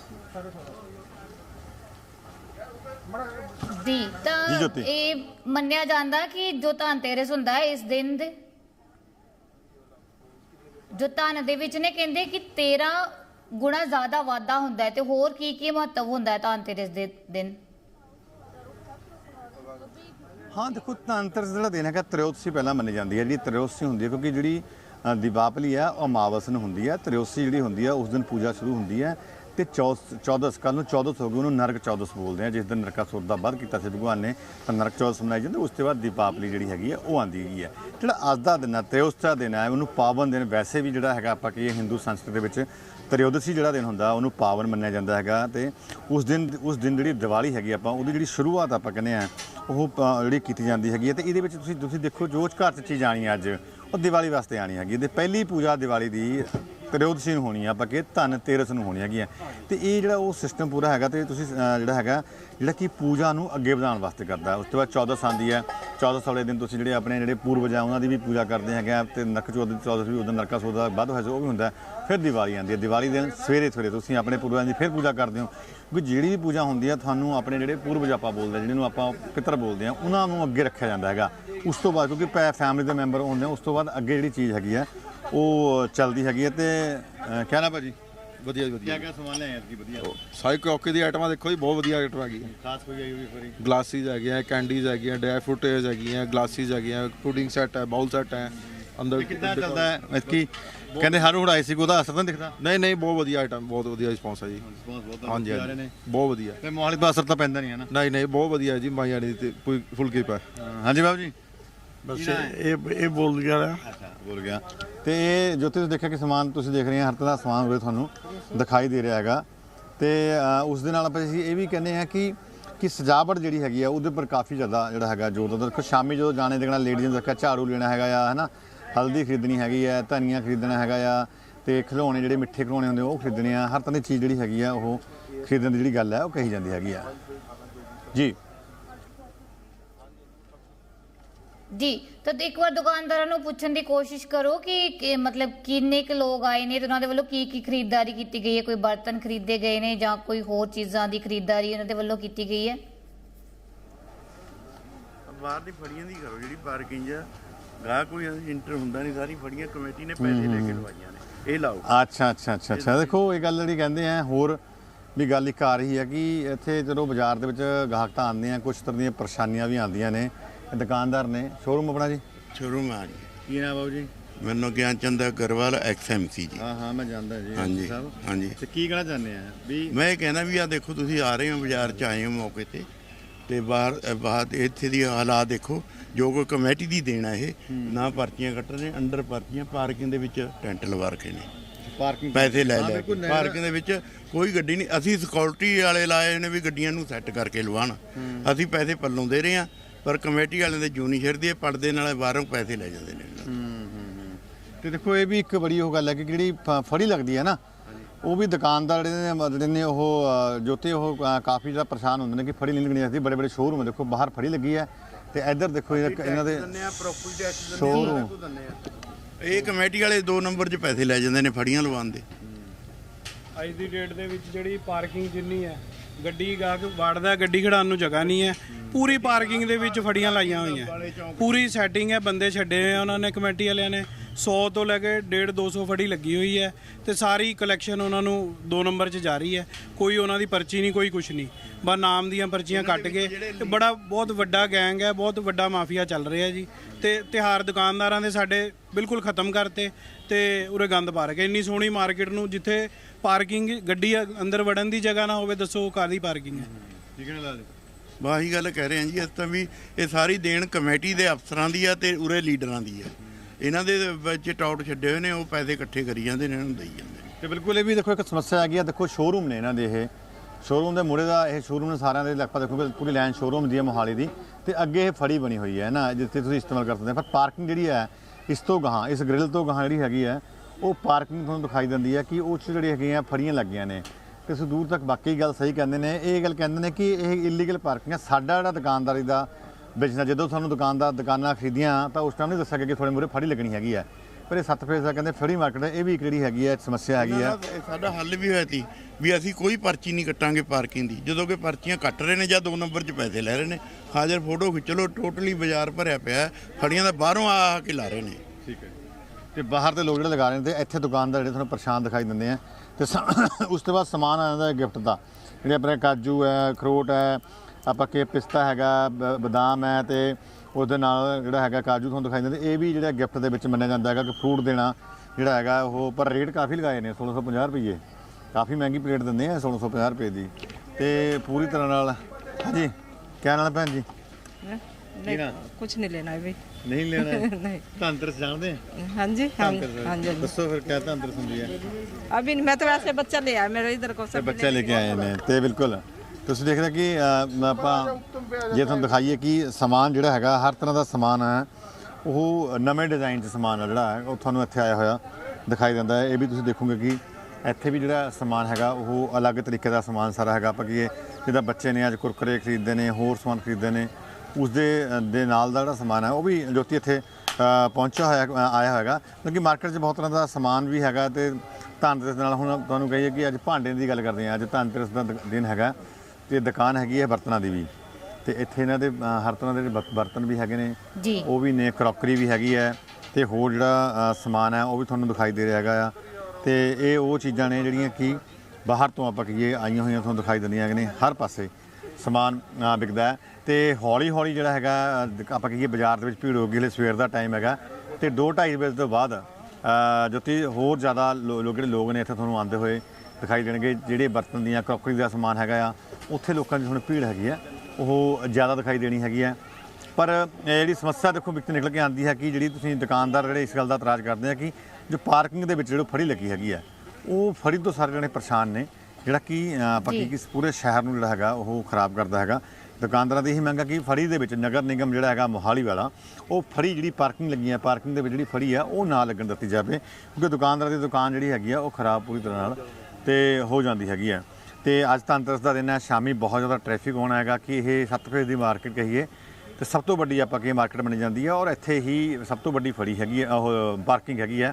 A: ਜੀ
B: ਜੀ
A: ਤਾਂ
B: ਜੋਤੀ।
A: ਇਹ ਮੰਨਿਆ ਜਾਂਦਾ ਕਿ ਜੋ ਧਨਤੇਰਸ ਹੁੰਦਾ ਹੈ ਇਸ ਦਿਨ ਦੇ ਜੋ ਧਨ ਦੇ ਵਿੱਚ ਨੇ ਕਹਿੰਦੇ ਕਿ 13 ਗੁਣਾ ਜ਼ਿਆਦਾ ਵਾਧਾ ਹੁੰਦਾ ਹੈ ਤੇ ਹੋਰ ਕੀ ਕੀ ਮਹੱਤਵ ਹੁੰਦਾ ਹੈ ਧਨਤੇਰਸ ਦੇ ਦਿਨ
B: ਹਾਂ ਦੇਖੋ ਧਨਤੇਰਸ ਜਿਹੜਾ ਦਿਨ ਹੈਗਾ ਤ੍ਰਿਓਦਸ਼ੀ ਪਹਿਲਾਂ ਮੰਨੀ ਜਾਂਦੀ ਹੈ ਜਿਹੜੀ ਤ੍ਰਿਓਦਸ਼ੀ ਹੁੰਦੀ ਹੈ ਕਿਉਂਕਿ ਜਿਹੜੀ ਦੀਪਾਵਲੀ ਆ ਉਹ ਮਾਵਸ ਨੂੰ ਹੁੰਦੀ ਹੈ ਤ੍ਰਿਉਸੀ ਜਿਹੜੀ ਹੁੰਦੀ ਹੈ, ਉਸ ਦਿਨ ਪੂਜਾ ਸ਼ੁਰੂ ਹੁੰਦੀ ਹੈ ਤੇ 14 ਕੱਲ ਨੂੰ 14 ਹੋ ਗਈ ਉਹਨੂੰ ਨਰਕ 14 ਬੋਲਦੇ ਆ, ਜਿਸ ਦਿਨ ਨਰਕਾਸੁਰ ਦਾ ਵੱਧ ਕੀਤਾ ਸੀ ਭਗਵਾਨ ਨੇ, ਤਾਂ ਨਰਕ 14 ਮਨਾਈ ਜਾਂਦੀ ਉਸ ਤੋਂ ਬਾਅਦ ਦੀਪਾਵਲੀ ਜਿਹੜੀ ਹੈਗੀ ਹੈ, ਉਹ ਆਂਦੀ ਹੈਗੀ ਹੈ। ਜਿਹੜਾ ਅੱਜ ਦਾ ਦਿਨ ਹੈ ਤ੍ਰਿਓਦਸ਼ੀ ਦਾ ਦਿਨ ਹੈ, ਉਹਨੂੰ ਪਾਵਨ ਦਿਨ, ਵੈਸੇ ਵੀ ਜਿਹੜਾ ਹੈਗਾ ਆਪਾਂ ਕਹੀਏ ਹਿੰਦੂ ਸੰਸਕ੍ਰਿਤੀ ਦੇ ਵਿੱਚ, ਤ੍ਰਿਓਦਸ਼ੀ ਜਿਹੜਾ ਦਿਨ ਹੁੰਦਾ, ਉਹਨੂੰ ਪਾਵਨ ਮੰਨਿਆ ਜਾਂਦਾ ਹੈਗਾ ਤੇ ਉਸ ਦਿਨ ਉਸ ਦਿਨ ਜਿਹੜੀ ਦੀਵਾਲੀ ਹੈਗੀ ਆਪਾਂ, ਉਹਦੀ ਜਿਹੜੀ ਸ਼ੁਰੂਆਤ ਆਪਾਂ ਕਹਿੰਦੇ ਆ, ਉਹ ਜਿਹੜੀ ਕੀਤੀ ਜਾਂਦੀ ਹੈਗੀ ਹੈ, ਤੇ ਇਹਦੇ ਵਿੱਚ ਤੁਸੀਂ ਤੁਸੀਂ ਦੇਖੋ ਜੋ ਘਰ 'ਚ ਚੀਜ਼ ਆਣੀ ਹੈ ਅੱਜ ਉਹ ਦੀਵਾਲੀ ਵਾਸਤੇ ਆਣੀ ਹੈਗੀ। ਤੇ ਪਹਿਲੀ ਪੂਜਾ ਦੀਵਾਲੀ ਦੀ ਤ੍ਰਿਓਦਸ਼ੀ ਨੂੰ ਹੋਣੀ ਆ ਆਪਾਂ ਕਿ ਧਨ ਤੇਰਸ ਨੂੰ ਹੋਣੀ ਹੈਗੀ ਹੈ ਤੇ ਇਹ ਜਿਹੜਾ ਉਹ ਸਿਸਟਮ ਪੂਰਾ ਹੈਗਾ ਤੇ ਤੁਸੀਂ ਅ, ਜਿਹੜਾ ਹੈਗਾ ਜਿਹੜਾ ਕਿ ਪੂਜਾ ਨੂੰ ਅੱਗੇ ਵਧਾਉਣ ਵਾਸਤੇ ਕਰਦਾ। ਉਸ ਤੋਂ ਬਾਅਦ 14 ਆਉਂਦੀ ਹੈ 14 ਵਾਲੇ ਦਿਨ ਤੁਸੀਂ ਜਿਹੜੇ ਆਪਣੇ ਜਿਹੜੇ ਪੂਰਵਜ ਆ ਉਹਨਾਂ ਦੀ ਵੀ ਪੂਜਾ ਕਰਦੇ ਹੈਗੇ ਆ ਤੇ ਨਰਕ ਚੌਦ 14 ਵੀ ਉਦੋਂ ਨਰਕਾ ਸੋਦਾ ਵੱਧ ਹੋਇਆ ਸੀ ਉਹ ਵੀ ਹੁੰਦਾ ਹੈ। ਫਿਰ ਦੀਵਾਲੀ ਆਉਂਦੀ ਹੈ। ਦੀਵਾਲੀ ਦੇ ਦਿਨ ਸਵੇਰੇ ਸਵੇਰੇ ਤੁਸੀਂ ਆਪਣੇ ਪੂਰਵਜਾਂ ਦੀ ਫਿਰ ਪੂਜਾ ਕਰਦੇ ਹੋ। ਕਿਉਂਕਿ ਜਿਹੜੀ ਵੀ ਪੂਜਾ ਹੁੰਦੀ ਹੈ ਤੁਹਾਨੂੰ ਆਪਣੇ ਜਿਹੜੇ ਪੂਰਵਜ ਆਪਾਂ ਬੋਲਦੇ ਹਾਂ, ਨੂੰ ਆਪਾਂ ਪਿਤਰ ਬੋਲਦੇ ਆ ਉਹਨਾਂ ਨੂੰ ਅੱਗੇ ਰੱਖਿਆ ਜਾਂਦਾ ਹੈਗਾ। ਉਸ ਤੋਂ ਬਾਅਦ ਕਿਉਂਕਿ ਪੈ ਫੈਮਿਲੀ ਦੇ ਮੈਂਬਰ ਹੁੰਦੇ ਆ ਉਸ ਤੋਂ ਬਾਅਦ ਅੱਗੇ ਜਿਹੜੀ ਚੀਜ਼ ਹੈਗੀ ਹੈ ਉਹ ਚੱਲਦੀ ਹੈਗੀ ਹੈ ਤੇ ਅਹ, ਨਾ ਭਾਜੀ?
H: ਵਧੀਆ ਜੀ ਵਧੀਆ।
B: ਕਿਆ ਸਮਾਨ ਲਿਆਏ ਐਤਕੀ ਵਧੀਆ।
H: ਸਾਰੀ ਕ੍ਰੋਕਰੀ ਦੀ ਆਈਟਮਾਂ ਦੇਖੋ ਜੀ ਬਹੁਤ ਵਧੀਆ ਆਈਟਮ ਹੈਗੀ ਹੈ
B: ਖਾਸ ਕੋਈ ਆਈ ਹੋਈ ਫਰੀ
H: ਗਲਾਸਿਸ ਹੈਗੀਆਂ ਕੈਂਡੀਜ਼ ਹੈਗੀਆਂ ਡਰਾਈ ਫਰੂਟੇਜ ਹੈਗੀਆਂ ਗਲਾਸਿਸ ਹੈਗੀਆਂ ਪੁਡਿੰਗ ਸੈੱਟ ਹੈ ਬਾਉਲ ਸੈੱਟ ਹੈ ਅੰਦਰ
B: ਕਿੱਦਾਂ ਚੱਲਦਾ ਹੈ? ਐਤਕੀ ਕਹਿੰਦੇ ਹਰ ਉੜਾਈ ਸੀ ਉਹਦਾ ਅਸਰ ਤਾਂ ਨਹੀਂ ਦਿਖਦਾ?
H: ਨਹੀਂ ਨਹੀਂ ਬਹੁਤ ਵਧੀਆ ਆਈਟਮ ਬਹੁਤ ਵਧੀਆ ਰਿਸਪੌਂਸ ਹੈ ਜੀ।
B: ਰਿਸਪੌਂਸ ਬਹੁਤ
H: ਹਾਂਜੀ
B: ਆ ਰਹੇ
H: ਹਾਂਜੀ
B: ਨੇ।
H: ਬਹੁਤ ਵਧੀਆ।
B: ਤੇ ਮੋਹਾਲੀ ਦਾ ਅਸਰ ਤਾਂ ਪੈਂਦਾ ਨਹੀਂ ਹੈ ਨਾ?
H: ਨਹੀਂ ਨਹੀਂ ਬਹੁਤ ਵਧੀਆ ਹੈ ਜੀ ਮਾਈਆਂ ਦੀ ਤੇ ਪੂਰੀ ਫੁੱਲ ਕਿਰਪਾ ਹੈ
B: ਹਾਂਜੀ ਬਾਬੂ ਜੀ।
I: ਬਸ ਇਹ ਇਹ ਬੋਲ ਗਿਆ ਨਾ।
B: ਬੋਲ ਗਿਆ। ਤੇ ਇਹ ਜੋ ਤੁਸੀਂ ਦੇਖਿਆ ਕਿ ਸਮਾਨ ਤੁਸੀਂ ਦੇਖ ਰਹੇ ਹੋ ਹਰ ਤਰ੍ਹਾਂ ਦਾ ਸਮਾਨ ਉਰੇ ਤੁਹਾਨੂੰ ਦਿਖਾਈ ਦੇ ਰਿਹਾ ਹੈਗਾ। ਤੇ ਉਸ ਦੇ ਨਾਲ ਆਪਾਂ ਅਸੀਂ ਇਹ ਵੀ ਕਹਿੰਦੇ ਹਾਂ ਕਿ ਕਿ ਸਜਾਵਟ ਜਿਹੜੀ ਹੈਗੀ ਆ ਉਹਦੇ ਉੱਪਰ ਕਾਫੀ ਜ਼ਿਆਦਾ ਜਿਹੜਾ ਹੈਗਾ ਜੋਰ ਦਾ। ਦੇਖੋ ਸ਼ਾਮੀ ਜਦੋਂ ਜਾਣੇ ਦੇਖਣਾ ਲੇਡੀਜ਼ ਨੂੰ ਦੇਖਿਆ ਝਾੜੂ ਲੈਣਾ ਹੈਗਾ ਆ ਹਨਾ? ਹਲਦੀ ਖਰੀਦਣੀ ਹੈਗੀ ਆ ਧਨੀਆ ਖਰੀਦਣਾ ਹੈਗਾ ਆ ਤੇ ਖਿਡੌਣੇ ਜਿਹੜੇ ਮਿੱਠੇ ਖਿਡੌਣੇ ਹੁੰਦੇ ਉਹ ਖਰੀਦਣੇ ਆ। ਹਰ ਤਰ੍ਹਾਂ ਦੀ ਚੀਜ਼ ਜਿਹੜੀ ਹੈਗੀ ਆ ਉਹ ਖਰੀਦਣ ਦੀ ਜਿਹੜੀ ਗੱਲ ਹੈ ਉਹ ਕਹੀ ਜਾਂਦੀ ਹੈਗੀ ਆ। ਜੀ।
A: ਜੀ ਤਾਂ ਇੱਕ ਵਾਰ ਦੁਕਾਨਦਾਰਾਂ ਨੂੰ ਪੁੱਛਣ ਦੀ ਕੋਸ਼ਿਸ਼ ਕਰੋ ਕਿ ਕਿ ਮਤਲਬ ਕਿੰਨੇ ਕੁ ਲੋਕ ਆਏ ਨੇ ਤੇ ਉਹਨਾਂ ਦੇ ਵੱਲੋਂ ਕੀ ਕੀ ਖਰੀਦਦਾਰੀ ਕੀਤੀ ਗਈ ਹੈ? ਕੋਈ ਬਰਤਨ ਖਰੀਦੇ ਗਏ ਨੇ ਜਾਂ ਕੋਈ ਹੋਰ ਚੀਜ਼ਾਂ ਦੀ ਖਰੀਦਦਾਰੀ ਉਹਨਾਂ ਦੇ ਵੱਲੋਂ ਕੀਤੀ ਗਈ ਹੈ?
I: ਬਾਹਰ ਦੀ ਫੜੀਆਂ ਦੀ ਕਰੋ ਜਿਹੜੀ ਪਾਰਕਿੰਗ ਆ। ਗਾਹ ਕੋਈ ਇੰਟਰ ਹੁੰਦਾ ਨਹੀਂ ਸਾਰੀ ਫੜੀਆਂ ਕਮੇਟੀ ਨੇ ਪੈਸੇ ਲੈ ਕੇ ਲਵਾਈਆਂ ਨੇ। ਇਹ ਲਾਓ।
B: ਅੱਛਾ ਅੱਛਾ ਅੱਛਾ ਅੱਛਾ। ਦੇਖੋ ਇਹ ਗੱਲ ਜਿਹੜੀ ਕਹਿੰਦੇ ਆ ਹੋਰ ਵੀ ਗੱਲ ਇੱਕ ਆ ਰਹੀ ਹੈ ਕਿ ਇੱਥੇ ਜਦੋਂ ਬਾਜ਼ਾਰ ਦੇ ਵਿੱਚ ਗਾਹਕ ਤਾਂ ਆਉਂਦੇ ਆ ਕੁਝ ਤਰ੍ਹਾਂ ਦੀਆਂ ਪਰੇਸ਼ਾਨੀਆਂ ਵੀ ਆਉਂਦੀਆਂ ਨੇ। ਦੁਕਾਨਦਾਰ ਨੇ ਸ਼ੋਰੂਮ ਆਪਣਾ ਜੀ?
I: ਸ਼ੁਰੂ ਆ ਜੀ।
B: ਕੀ ਨਾਮ ਬਾਬੂ ਜੀ?
I: ਮੈਨੂੰ ਗਿਆਨ ਚੰਦ ਅਗਰਵਾਲ ਐਕਸਐਮਸੀ ਜੀ।
B: ਹਾਂ ਹਾਂ ਮੈਂ ਜਾਣਦਾ ਜੀ
I: ਹਾਂਜੀ ਹਾਂਜੀ।
B: ਤੇ ਕੀ ਕਹਿਣਾ ਚਾਹੁੰਦੇ ਆ? ਵੀ
I: ਮੈਂ ਇਹ ਕਹਿੰਦਾ ਵੀ ਆ ਦੇਖੋ ਤੁਸੀਂ ਆ ਰਹੇ ਹੋ ਬਾਜ਼ਾਰ ਚ ਆਏ ਹੋ ਮੌਕੇ ਤੇ ਤੇ ਬਾਹਰ ਬਾਹਰ ਇੱਥੇ ਦੀ ਹਾਲਾਤ ਦੇਖੋ ਜੋ ਕੋਈ ਕਮੇਟੀ ਦੀ ਦੇਣਾ ਇਹ ਨਾ ਪਰਚੀਆਂ ਕੱਟ ਰਹੇ ਅੰਡਰ ਪਰਚੀਆਂ ਪਾਰਕਿੰਗ ਦੇ ਵਿੱਚ ਟੈਂਟ ਲਵਾ ਰੱਖੇ ਨੇ।
B: ਪਾਰਕਿੰਗ
I: ਪੈਸੇ ਲੈ ਲੈ ਪਾਰਕਿੰਗ ਦੇ ਵਿੱਚ ਕੋਈ ਗੱਡੀ ਨਹੀਂ ਅਸੀਂ ਸਿਕਿਉਰਿਟੀ ਵਾਲੇ ਲਾਏ ਨੇ ਵੀ ਗੱਡੀਆਂ ਨੂੰ ਸੈੱਟ ਕਰਕੇ ਲਵਾਣ ਅਸੀਂ ਪੈਸੇ ਪੱਲੋਂ ਦੇ ਰਹੇ ਆ ਪਰ ਕਮੇਟੀ ਵਾਲਿਆਂ ਦੇ ਜੂਨੀ ਸ਼ੇਰ ਦੀ ਪਰਦੇ ਨਾਲ ਬਾਹਰੋਂ ਪੈਸੇ ਲੈ ਜਾਂਦੇ ਨੇ।
B: ਤੇ ਦੇਖੋ ਇਹ ਵੀ ਇੱਕ ਬੜੀ ਉਹ ਗੱਲ ਹੈ ਕਿ ਜਿਹੜੀ ਫੜੀ ਲੱਗਦੀ ਹੈ ਨਾ ਉਹ ਵੀ ਦੁਕਾਨਦਾਰ ਜਿਹੜੇ ਨੇ ਉਹ ਜੋਤੇ ਉਹ ਕਾਫੀ ਜ਼ਿਆਦਾ ਪਰੇਸ਼ਾਨ ਹੁੰਦੇ ਨੇ ਕਿ ਫੜੀ ਨਹੀਂ ਲੱਗਣੀ। ਚਾਹੀਦੀ ਬੜੇ ਬੜੇ ਸ਼ੋਰੂਮ ਦੇਖੋ ਬਾਹਰ ਫੜੀ ਲੱਗੀ ਹੈ। ਤੇ ਇੱਧਰ ਦੇਖੋ ਇਹ- ਇਹਨਾਂ ਦੇ ਸ਼ੋਰੂਮ
I: ਇਹ ਕਮੇਟੀ ਵਾਲੇ 2 ਨੰਬਰ 'ਚ ਪੈਸੇ ਲੈ ਜਾਂਦੇ ਨੇ ਫੜੀਆਂ ਲਵਾਉਣ ਦੇ।
J: ਅੱਜ ਦੀ ਡੇਟ ਦੇ ਵਿੱਚ ਜਿਹੜੀ ਪਾਰਕਿੰਗ ਜਿੰਨੀ ਹੈ ਗੱਡੀ ਗਾਹਕ ਵੜਦਾ, ਗੱਡੀ ਖੜਾਉਣ ਨੂੰ ਜਗ੍ਹਾ ਨਹੀਂ ਹੈ। ਪੂਰੀ ਪਾਰਕਿੰਗ ਦੇ ਵਿੱਚ ਫੜੀਆਂ ਲਾਈਆਂ ਹੋਈਆਂ। ਪੂਰੀ ਸੈਟਿੰਗ ਹੈ, ਬੰਦੇ ਛੱਡੇ ਹੋਏ ਉਹਨਾਂ ਨੇ, ਕਮੇਟੀ ਵਾਲਿਆਂ ਨੇ। 100 ਤੋਂ ਲੈ ਕੇ 1.5 200 ਫੜੀ ਲੱਗੀ ਹੋਈ ਹੈ ਤੇ ਸਾਰੀ ਕਲੈਕਸ਼ਨ ਉਹਨਾਂ ਨੂੰ 2 ਨੰਬਰ 'ਚ ਜਾ ਰਹੀ ਹੈ। ਕੋਈ ਉਹਨਾਂ ਦੀ ਪਰਚੀ ਨਹੀਂ, ਕੋਈ ਕੁਛ ਨਹੀਂ। ਬਸ ਨਾਮ ਦੀਆਂ ਪਰਚੀਆਂ ਕੱਟ ਕੇ ਤੇ ਬੜਾ ਬਹੁਤ ਵੱਡਾ ਗੈਂਗ ਹੈ, ਬਹੁਤ ਵੱਡਾ ਮਾਫੀਆ ਚੱਲ ਰਿਹਾ ਜੀ। ਤੇ ਤਿਹਾਰ ਦੁਕਾਨਦਾਰਾਂ ਦੇ ਸਾਡੇ ਬਿਲਕੁਲ ਖਤਮ ਕਰਤੇ। ਤੇ ਉਰੇ ਗੰਦ ਪਾ ਰੱਖਿਆ। ਇੰਨੀ ਸੋਹਣੀ ਮਾਰਕੀਟ ਨੂੰ ਜਿੱਥੇ ਪਾਰਕਿੰਗ ਗੱਡੀ ਅੰਦਰ ਵੜਨ ਦੀ ਜਗ੍ਹਾ ਨਾ ਹੋਵੇ ਦੱਸੋ ਕਾਦੀ ਪਾਰਕਿੰਗ ਹੈ?
B: ਠੀਕ ਹੈ ਨਾ
I: ਬਾਹੀ ਗੱਲ ਕਹਿ ਰਹੇ ਹਾਂ ਜੀ ਇਸ ਤਾਂ ਵੀ ਇਹ ਸਾਰੀ ਦੇਣ ਕਮੇਟੀ ਦੇ ਅਫਸਰਾਂ ਦੀ ਆ ਤੇ ਉਰੇ ਲੀਡਰਾਂ ਦੀ ਆ। ਇਹਨਾਂ ਦੇ ਵਿੱਚ ਟਾਊਟ ਛੱਡੇ ਹੋਏ ਨੇ ਉਹ ਪੈਸੇ ਇਕੱਠੇ ਕਰੀ ਜਾਂਦੇ ਨੇ ਇਹਨਾਂ ਨੂੰ ਦੇਈ ਜਾਂਦੇ ਨੇ।
B: ਤੇ ਬਿਲਕੁਲ ਇਹ ਵੀ ਦੇਖੋ ਇੱਕ ਸਮੱਸਿਆ ਹੈਗੀ ਆ। ਦੇਖੋ ਸ਼ੋਰੂਮ ਨੇ ਇਹਨਾਂ ਦੇ ਇਹ। ਸ਼ੋਰੂਮ ਦੇ ਮੂਹਰੇ ਦਾ ਇਹ ਸ਼ੋਰੂਮ ਨੇ ਸਾਰਿਆਂ ਦੇ ਲਗਭਗ ਦੇਖੋ ਪੂਰੀ ਲਾਈਨ ਸ਼ੋਰੂਮ ਦੀ ਹੈ ਮੋਹਾਲੀ ਦੀ। ਤੇ ਅੱਗੇ ਇਹ ਫੜੀ ਬਣੀ ਹੋਈ ਹੈ ਨਾ ਜਿੱਥੇ ਤੁਸੀਂ ਇਸਤੇਮਾਲ ਕਰ ਸਕਦੇ ਹੋ। ਪਰ ਪਾਰਕਿੰਗ ਜਿਹੜੀ ਹੈ ਇਸ ਤੋਂ ਗਾਹਾਂ, ਇਸ ਗ੍ਰਿਲ ਤੋਂ ਗਾਹਾਂ ਜਿਹੜੀ ਹੈਗੀ ਹੈ, ਉਹ ਪਾਰਕਿੰਗ ਤੁਹਾਨੂੰ ਦਿਖਾਈ ਦਿੰਦੀ ਹੈ ਕਿ ਉਹ 'ਚ ਜਿਹੜੀ ਹੈਗੀਆਂ ਫੜੀਆਂ ਲੱਗੀਆਂ ਨੇ। ਤੇ ਤੁਸੀਂ ਦੂਰ ਤੱਕ ਬਾਕੀ ਗੱਲ ਸਹੀ ਕਹਿੰਦੇ ਨੇ, ਇਹ ਗੱਲ ਕਹਿੰਦੇ ਨੇ ਕਿ ਇਹ ਇਲੀਗਲ ਪਾਰਕਿੰਗ ਹੈ ਸਾਡਾ ਜਿਹੜਾ ਦੁਕਾਨਦਾਰੀ ਦਾ ਬਿਜ਼ਨਸ ਜਦੋਂ ਤੁਹਾਨੂੰ ਦੁਕਾਨਦਾਰ ਦੁਕਾਨਾਂ ਖਰੀਦੀਆਂ ਤਾਂ ਉਸ ਟਾਈਮ ਨਹੀਂ ਦੱਸਿਆ ਕਿ ਤੁਹਾਡੇ ਮੂਹਰੇ ਫੜੀ ਲੱਗਣੀ ਹੈਗੀ ਹੈ ਪਰ ਇਹ ਸੱਤ ਫੇਸ ਦਾ ਕਹਿੰਦੇ ਫੜੀ ਮਾਰਕੀਟ ਇਹ ਵੀ ਇੱਕ ਜਿਹੜੀ ਹੈਗੀ ਹੈ ਸਮੱਸਿਆ ਹੈਗੀ ਹੈ
I: ਸਾਡਾ ਹੱਲ ਵੀ ਹੋਇਆ ਸੀ ਵੀ ਅਸੀਂ ਕੋਈ ਪਰਚੀ ਨਹੀਂ ਕੱਟਾਂਗੇ ਪਾਰਕਿੰਗ ਦੀ। ਜਦੋਂ ਕਿ ਪਰਚੀਆਂ ਕੱਟ ਰਹੇ ਨੇ ਜਾਂ 2 ਨੰਬਰ 'ਚ ਪੈਸੇ ਲੈ ਰਹੇ ਨੇ ਹਾਜ਼ਰ ਫੋਟੋ ਖਿੱਚ ਲਓ ਟੋਟਲੀ ਬਾਜ਼ਾਰ ਭਰਿਆ ਪਿਆ। ਫੜੀਆਂ ਦਾ ਬਾਹਰੋਂ ਆ ਆ ਕੇ ਲਾ ਰਹੇ ਨੇ।
B: ਠੀਕ ਹੈ ਤੇ ਬਾਹਰ ਦੇ ਲੋਕ ਜਿਹੜੇ ਲਗਾ ਰਹੇ ਨੇ ਤੇ ਇੱਥੇ ਦੁਕਾਨਦਾਰ ਜਿਹੜੇ ਤੁਹਾਨੂੰ ਪਰੇਸ਼ਾਨ ਦਿਖਾਈ ਦਿੰਦੇ ਆ। ਤੇ ਉਸ ਤੋਂ ਬਾਅਦ ਸਮਾਨ ਆ ਜਾਂਦਾ ਗਿਫਟ ਦਾ। ਜਿਹੜੇ ਆਪਣੇ ਕਾਜੂ ਹੈ ਅਖਰੋਟ ਹੈ ਆਪਾਂ ਕੇ ਪਿਸਤਾ ਹੈਗਾ ਬਦਾਮ ਹੈ ਤੇ ਉਹਦੇ ਨਾਲ ਜਿਹੜਾ ਹੈਗਾ ਕਾਜੂ ਤੁਹਾਨੂੰ ਦਿਖਾਈ ਦਿੰਦੇ ਇਹ ਵੀ ਜਿਹੜਾ ਗਿਫਟ ਦੇ ਵਿੱਚ ਮੰਨਿਆ ਜਾਂਦਾ ਹੈਗਾ ਕਿ ਫਰੂਟ ਦੇਣਾ ਜਿਹੜਾ ਹੈਗਾ ਉਹ ਪਰ ਰੇਟ ਕਾਫੀ ਲਗਾਏ ਨੇ 1650 ਰੁਪਏ ਕਾਫੀ ਮਹਿੰਗੀ ਪਲੇਟ ਦਿੰਦੇ ਆ 1650 ਰੁਪਏ ਦੀ। ਤੇ ਪੂਰੀ ਤਰ੍ਹਾਂ ਨਾਲ ਹਾਂਜੀ ਕਿਆ ਨਾਲ ਭੈਣ ਜੀ?
E: ਨਹੀਂ ਕੁਝ ਨਹੀਂ ਲੈਣਾ ਹੈ ਬਈ
B: ਨਹੀਂ ਲੈਣਾ?
E: ਨਹੀਂ।
B: ਤੰਤਰ ਜਾਣਦੇ ਹਾਂਜੀ
E: ਹਾਂਜੀ
B: ਦੱਸੋ ਫਿਰ ਕਿਆ ਤੰਤਰ ਹੁੰਦੀ ਹੈ
E: ਅਭੀ ਮੈਂ ਤਾਂ ਵੈਸੇ ਬੱਚਾ ਲੈ ਮੇਰੇ ਇਧਰ
B: ਕੋ
E: ਸਭ
B: ਬੱਚਾ ਲੈ ਕੇ ਆਏ ਨੇ ਤੇ ਬਿਲਕੁਲ। ਤੁਸੀਂ ਦੇਖ ਰਹੇ ਕਿ ਅ, ਆਪਾਂ ਜੇ ਤੁਹਾਨੂੰ ਦਿਖਾਈਏ ਕਿ ਸਮਾਨ ਜਿਹੜਾ ਹੈਗਾ ਹਰ ਤਰ੍ਹਾਂ ਦਾ ਸਮਾਨ ਹੈ ਉਹ ਨਵੇਂ ਡਿਜ਼ਾਈਨ 'ਚ ਸਮਾਨ ਆ ਜਿਹੜਾ ਹੈ ਉਹ ਤੁਹਾਨੂੰ ਇੱਥੇ ਆਇਆ ਹੋਇਆ ਦਿਖਾਈ ਦਿੰਦਾ ਹੈ। ਇਹ ਵੀ ਤੁਸੀਂ ਦੇਖੋਗੇ ਕਿ ਇੱਥੇ ਵੀ ਜਿਹੜਾ ਸਮਾਨ ਹੈਗਾ ਉਹ ਅਲੱਗ ਤਰੀਕੇ ਦਾ ਸਮਾਨ ਸਾਰਾ ਹੈਗਾ। ਆਪਾਂ ਕੀ ਜਿਹਦਾ ਬੱਚੇ ਨੇ ਅੱਜ ਕੁਰਕਰੇ ਖਰੀਦਦੇ ਨੇ ਹੋਰ ਸਮਾਨ ਖਰੀਦਦੇ ਨੇ ਉਸ ਦੇ ਦੇ ਨਾਲ ਦਾ ਜਿਹੜਾ ਸਮਾਨ ਹੈ ਉਹ ਵੀ ਜੋਤੀ ਇੱਥੇ ਅ, ਪਹੁੰਚਿਆ ਹੋਇਆ ਅ, ਆਇਆ ਹੋਇਆਗਾ ਕਿਉਂਕਿ ਮਾਰਕੀਟ 'ਚ ਬਹੁਤ ਤਰ੍ਹਾਂ ਦਾ ਸਮਾਨ ਵੀ ਹੈਗਾ ਤੇ ਧਨਤੇਰਸ ਦੇ ਨਾਲ ਹੁਣ ਤੁਹਾਨੂੰ ਕਹੀਏ ਕਿ ਅੱਜ ਭਾਂਡੇ ਦੀ ਗੱਲ ਕਰਦੇ ਹਾਂ ਅੱਜ ਧਨਤੇਰਸ ਦਾ ਦ- ਦਿਨ ਹੈਗਾ। ਤੇ ਦੁਕਾਨ ਹੈਗੀ ਹੈ ਬਰਤਨਾਂ ਦੀ ਵੀ। ਤੇ ਇੱਥੇ ਇਹਨਾਂ ਦੇ ਹਰ ਤਰ੍ਹਾਂ ਦੇ ਬਰ- ਬਰਤਨ ਵੀ ਹੈਗੇ ਨੇ।
A: ਜੀ।
B: ਉਹ ਵੀ ਨੇ ਕਰੋਕਰੀ ਵੀ ਹੈਗੀ ਹੈ। ਤੇ ਹੋਰ ਜਿਹੜਾ ਅ, ਸਮਾਨ ਹੈ ਉਹ ਵੀ ਤੁਹਾਨੂੰ ਦਿਖਾਈ ਦੇ ਰਿਹਾ ਹੈਗਾ ਆ। ਤੇ ਇਹ ਉਹ ਚੀਜ਼ਾਂ ਨੇ ਜਿਹੜੀਆਂ ਕਿ ਬਾਹਰ ਤੋਂ ਆਪਾਂ ਕਹੀਏ ਆਈਆਂ ਹੋਈਆਂ ਤੁਹਾਨੂੰ ਦਿਖਾਈ ਦਿੰਦੀਆਂ ਹੈਗੀਆਂ ਨੇ। ਹਰ ਪਾਸੇ ਸਮਾਨ ਅ, ਵਿਕਦਾ ਹੈ। ਤੇ ਹੌਲੀ ਹੌਲੀ ਜਿਹੜਾ ਹੈਗਾ ਅ, ਆਪਾਂ ਕਹੀਏ ਬਾਜ਼ਾਰ ਦੇ ਵਿੱਚ ਭੀੜ ਹੋ ਗਈ ਹਲੇ ਸਵੇਰ ਦਾ ਟਾਈਮ ਹੈਗਾ। ਤੇ 2:30 ਵਜੇ ਤੋਂ ਬਾਅਦ ਅ, ਜੋਤੀ ਹੋਰ ਜ਼ਿਆਦਾ ਲੋ- ਲੋਕ ਜਿਹੜੇ ਲੋਕ ਨੇ ਇੱਥੇ ਤੁਹਾਨੂੰ ਆਉਂਦੇ ਹੋਏ ਦਿਖਾਈ ਦੇਣਗੇ ਜਿਹੜੇ ਬਰਤਨ ਦੀਆਂ ਕਰੋਕਰੀ ਦਾ ਸਮਾਨ ਹੈਗਾ ਆ। ਉੱਥੇ ਲੋਕਾਂ ਦੀ ਹੁਣ ਭੀੜ ਹੈਗੀ ਆ ਉਹ ਜ਼ਿਆਦਾ ਦਿਖਾਈ ਦੇਣੀ ਹੈਗੀ ਆ ਪਰ ਜਿਹੜੀ ਸਮੱਸਿਆ ਦੇਖੋ ਵਿੱਚ ਨਿਕਲ ਕੇ ਆਉਂਦੀ ਹੈ ਕਿ ਜਿਹੜੀ ਤੁਸੀਂ ਦੁਕਾਨਦਾਰ ਜਿਹੜੇ ਇਸ ਗੱਲ ਦਾ ਇਤਰਾਜ਼ ਕਰਦੇ ਆ ਕਿ ਜੋ ਪਾਰਕਿੰਗ ਦੇ ਵਿੱਚ ਜਿਹੜੀ ਫੜੀ ਲੱਗੀ ਹੈਗੀ ਆ ਉਹ ਫੜੀ ਤੋਂ ਸਾਰੇ ਜਣੇ ਪਰੇਸ਼ਾਨ ਨੇ। ਜਿਹੜਾ ਕਿ ਅ, ਆਪਾਂ ਕੀ ਕਿ ਪੂਰੇ ਸ਼ਹਿਰ ਨੂੰ ਜਿਹੜਾ ਹੈਗਾ ਉਹ ਖਰਾਬ ਕਰਦਾ ਹੈਗਾ। ਦੁਕਾਨਦਾਰਾਂ ਦੀ ਇਹੀ ਮੰਗ ਹੈ ਕਿ ਫੜੀ ਦੇ ਵਿੱਚ ਨਗਰ ਨਿਗਮ ਜਿਹੜਾ ਹੈਗਾ ਮੋਹਾਲੀ ਵਾਲਾ ਉਹ ਫੜੀ ਜਿਹੜੀ ਪਾਰਕਿੰਗ ਲੱਗੀ ਹੈ ਪਾਰਕਿੰਗ ਦੇ ਵਿੱਚ ਜਿਹੜੀ ਫੜੀ ਆ ਉਹ ਨਾ ਲੱਗਣ ਦਿੱਤੀ ਜਾਵੇ। ਕਿਉਂਕਿ ਦੁਕਾਨਦਾਰਾਂ ਦੀ ਦੁਕਾਨ ਜਿਹੜੀ ਹੈਗੀ ਆ ਉਹ ਖਰਾਬ ਪੂਰੀ ਤਰ੍ਹਾਂ ਨਾਲ ਤੇ ਹੋ ਜਾਂਦੀ ਹੈਗੀ ਆ ਤੇ ਅੱਜ ਧਨਤੇਰਸ ਦਾ ਦਿਨ ਹੈ, ਸ਼ਾਮੀ ਬਹੁਤ ਜ਼ਿਆਦਾ ਟ੍ਰੈਫਿਕ ਹੋਣਾ ਹੈਗਾ ਕਿ ਇਹ ਸੱਤ ਫੇਸ ਦੀ ਮਾਰਕੀਟ ਕਹੀਏ, ਤੇ ਸਭ ਤੋਂ ਵੱਡੀ ਆਪਾਂ ਕੀ ਮਾਰਕੀਟ ਬਣੀ ਜਾਂਦੀ ਹੈ ਔਰ ਇੱਥੇ ਹੀ ਸਭ ਤੋਂ ਵੱਡੀ ਫੜੀ ਹੈਗੀ ਹੈ, ਉਹ ਪਾਰਕਿੰਗ ਹੈਗੀ ਹੈ,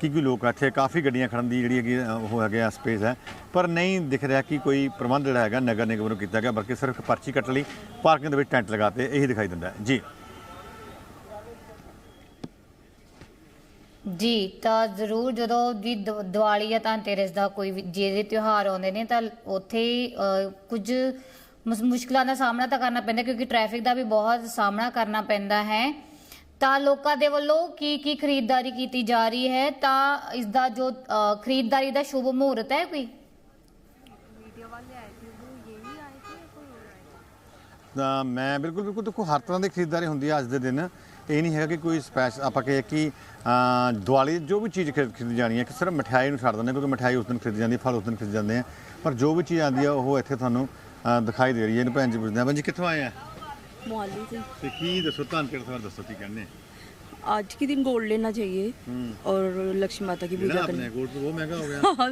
B: ਕਿਉਂਕਿ ਲੋਕ ਇੱਥੇ ਕਾਫੀ ਗੱਡੀਆਂ ਖੜਨ ਦੀ ਜਿਹੜੀ ਹੈਗੀ ਉਹ ਹੈਗੇ ਆ ਸਪੇਸ ਹੈ, ਪਰ ਨਹੀਂ ਦਿਖ ਰਿਹਾ ਕਿ ਕੋਈ ਪ੍ਰਬੰਧ ਜਿਹੜਾ ਹੈਗਾ ਨਗਰ ਨਿਗਮ ਨੂੰ ਕੀਤਾ ਗਿਆ, ਬਲਕਿ ਸਿਰਫ ਪਰਚੀ ਕੱਟ ਲਈ ਪਾਰਕਿੰਗ ਦੇ ਵਿੱਚ ਟੈਂਟ ਲਗਾਤੇ ਇਹੀ ਦਿਖਾਈ ਦਿੰਦਾ ਜੀ।
A: ਜੀ ਤਾਂ ਜ਼ਰੂਰ ਜਦੋਂ ਵੀ ਦ- ਦੀਵਾਲੀ ਜਾਂ ਧਨਤੇਰਸ ਦਾ ਕੋਈ ਵੀ ਜਿਹੜੇ ਤਿਉਹਾਰ ਆਉਂਦੇ ਨੇ ਤਾਂ ਉੱਥੇ ਅ, ਕੁਝ ਮੁਸ- ਮੁਸ਼ਕਲਾਂ ਦਾ ਸਾਹਮਣਾ ਤਾਂ ਕਰਨਾ ਪੈਂਦਾ ਕਿਉਂਕਿ ਟ੍ਰੈਫਿਕ ਦਾ ਵੀ ਬਹੁਤ ਸਾਹਮਣਾ ਕਰਨਾ ਪੈਂਦਾ ਹੈ। ਤਾਂ ਲੋਕਾਂ ਦੇ ਵੱਲੋਂ ਕੀ ਕੀ ਖਰੀਦਦਾਰੀ ਕੀਤੀ ਜਾ ਰਹੀ ਹੈ? ਤਾਂ ਇਸ ਦਾ ਜੋ ਅ, ਖਰੀਦਦਾਰੀ ਦਾ ਸ਼ੁਭ ਮਹੂਰਤ ਹੈ ਕੋਈ?
B: ਤਾਂ ਮੈਂ ਬਿਲਕੁਲ ਬਿਲਕੁਲ ਦੇਖੋ ਹਰ ਤਰ੍ਹਾਂ ਦੀ ਖਰੀਦਦਾਰੀ ਹੁੰਦੀ ਹੈ ਅੱਜ ਦੇ ਦਿਨ। ਇਹ ਨਹੀਂ ਹੈਗਾ ਕਿ ਕੋਈ ਸਪੈਸ਼ਲ ਆਪਾਂ ਕਹੇ ਕਿ ਅਹ, ਦੀਵਾਲੀ ਜੋ ਵੀ ਚੀਜ਼ ਖਰੀਦ ਖਰੀਦੀ ਜਾਣੀ ਹੈ ਕਿ ਸਿਰਫ ਮਠਿਆਈ ਨੂੰ ਛੱਡ ਦਿੰਦੇ ਕਿਉਂਕਿ ਮਠਿਆਈ ਉਸ ਦਿਨ ਖਰੀਦੀ ਜਾਂਦੀ ਫਲ ਉਸ ਦਿਨ ਖਰੀਦੇ ਜਾਂਦੇ ਆ ਪਰ ਜੋ ਵੀ ਚੀਜ਼ ਆਉਂਦੀ ਆ ਉਹ ਇੱਥੇ ਤੁਹਾਨੂੰ ਅਹ, ਦਿਖਾਈ ਦੇ ਰਹੀ ਹੈ ਇਹਨੂੰ ਭੈਣ ਜੀ ਪੁੱਛਦੇ ਆ ਭੈਣ ਜੀ ਕਿੱਥੋਂ ਆਏ ਆ
K: मोहाली से
B: ਤੇ ਕੀ ਦੱਸੋ ਤੁਹਾਨੂੰ ਕਿਹੜਾ ਸਵਾਲ ਦੱਸੋ ਕੀ ਕਹਿੰਦੇ
K: आज के दिन गोल्ड लेना चाहिए और लक्ष्मी माता की पूजा
B: ਆਪਣੇ
K: करनी
B: ਕੋਲ ਬਹੁਤ ਮਹਿੰਗਾ ਹੋ ਗਿਆ
K: हाँ,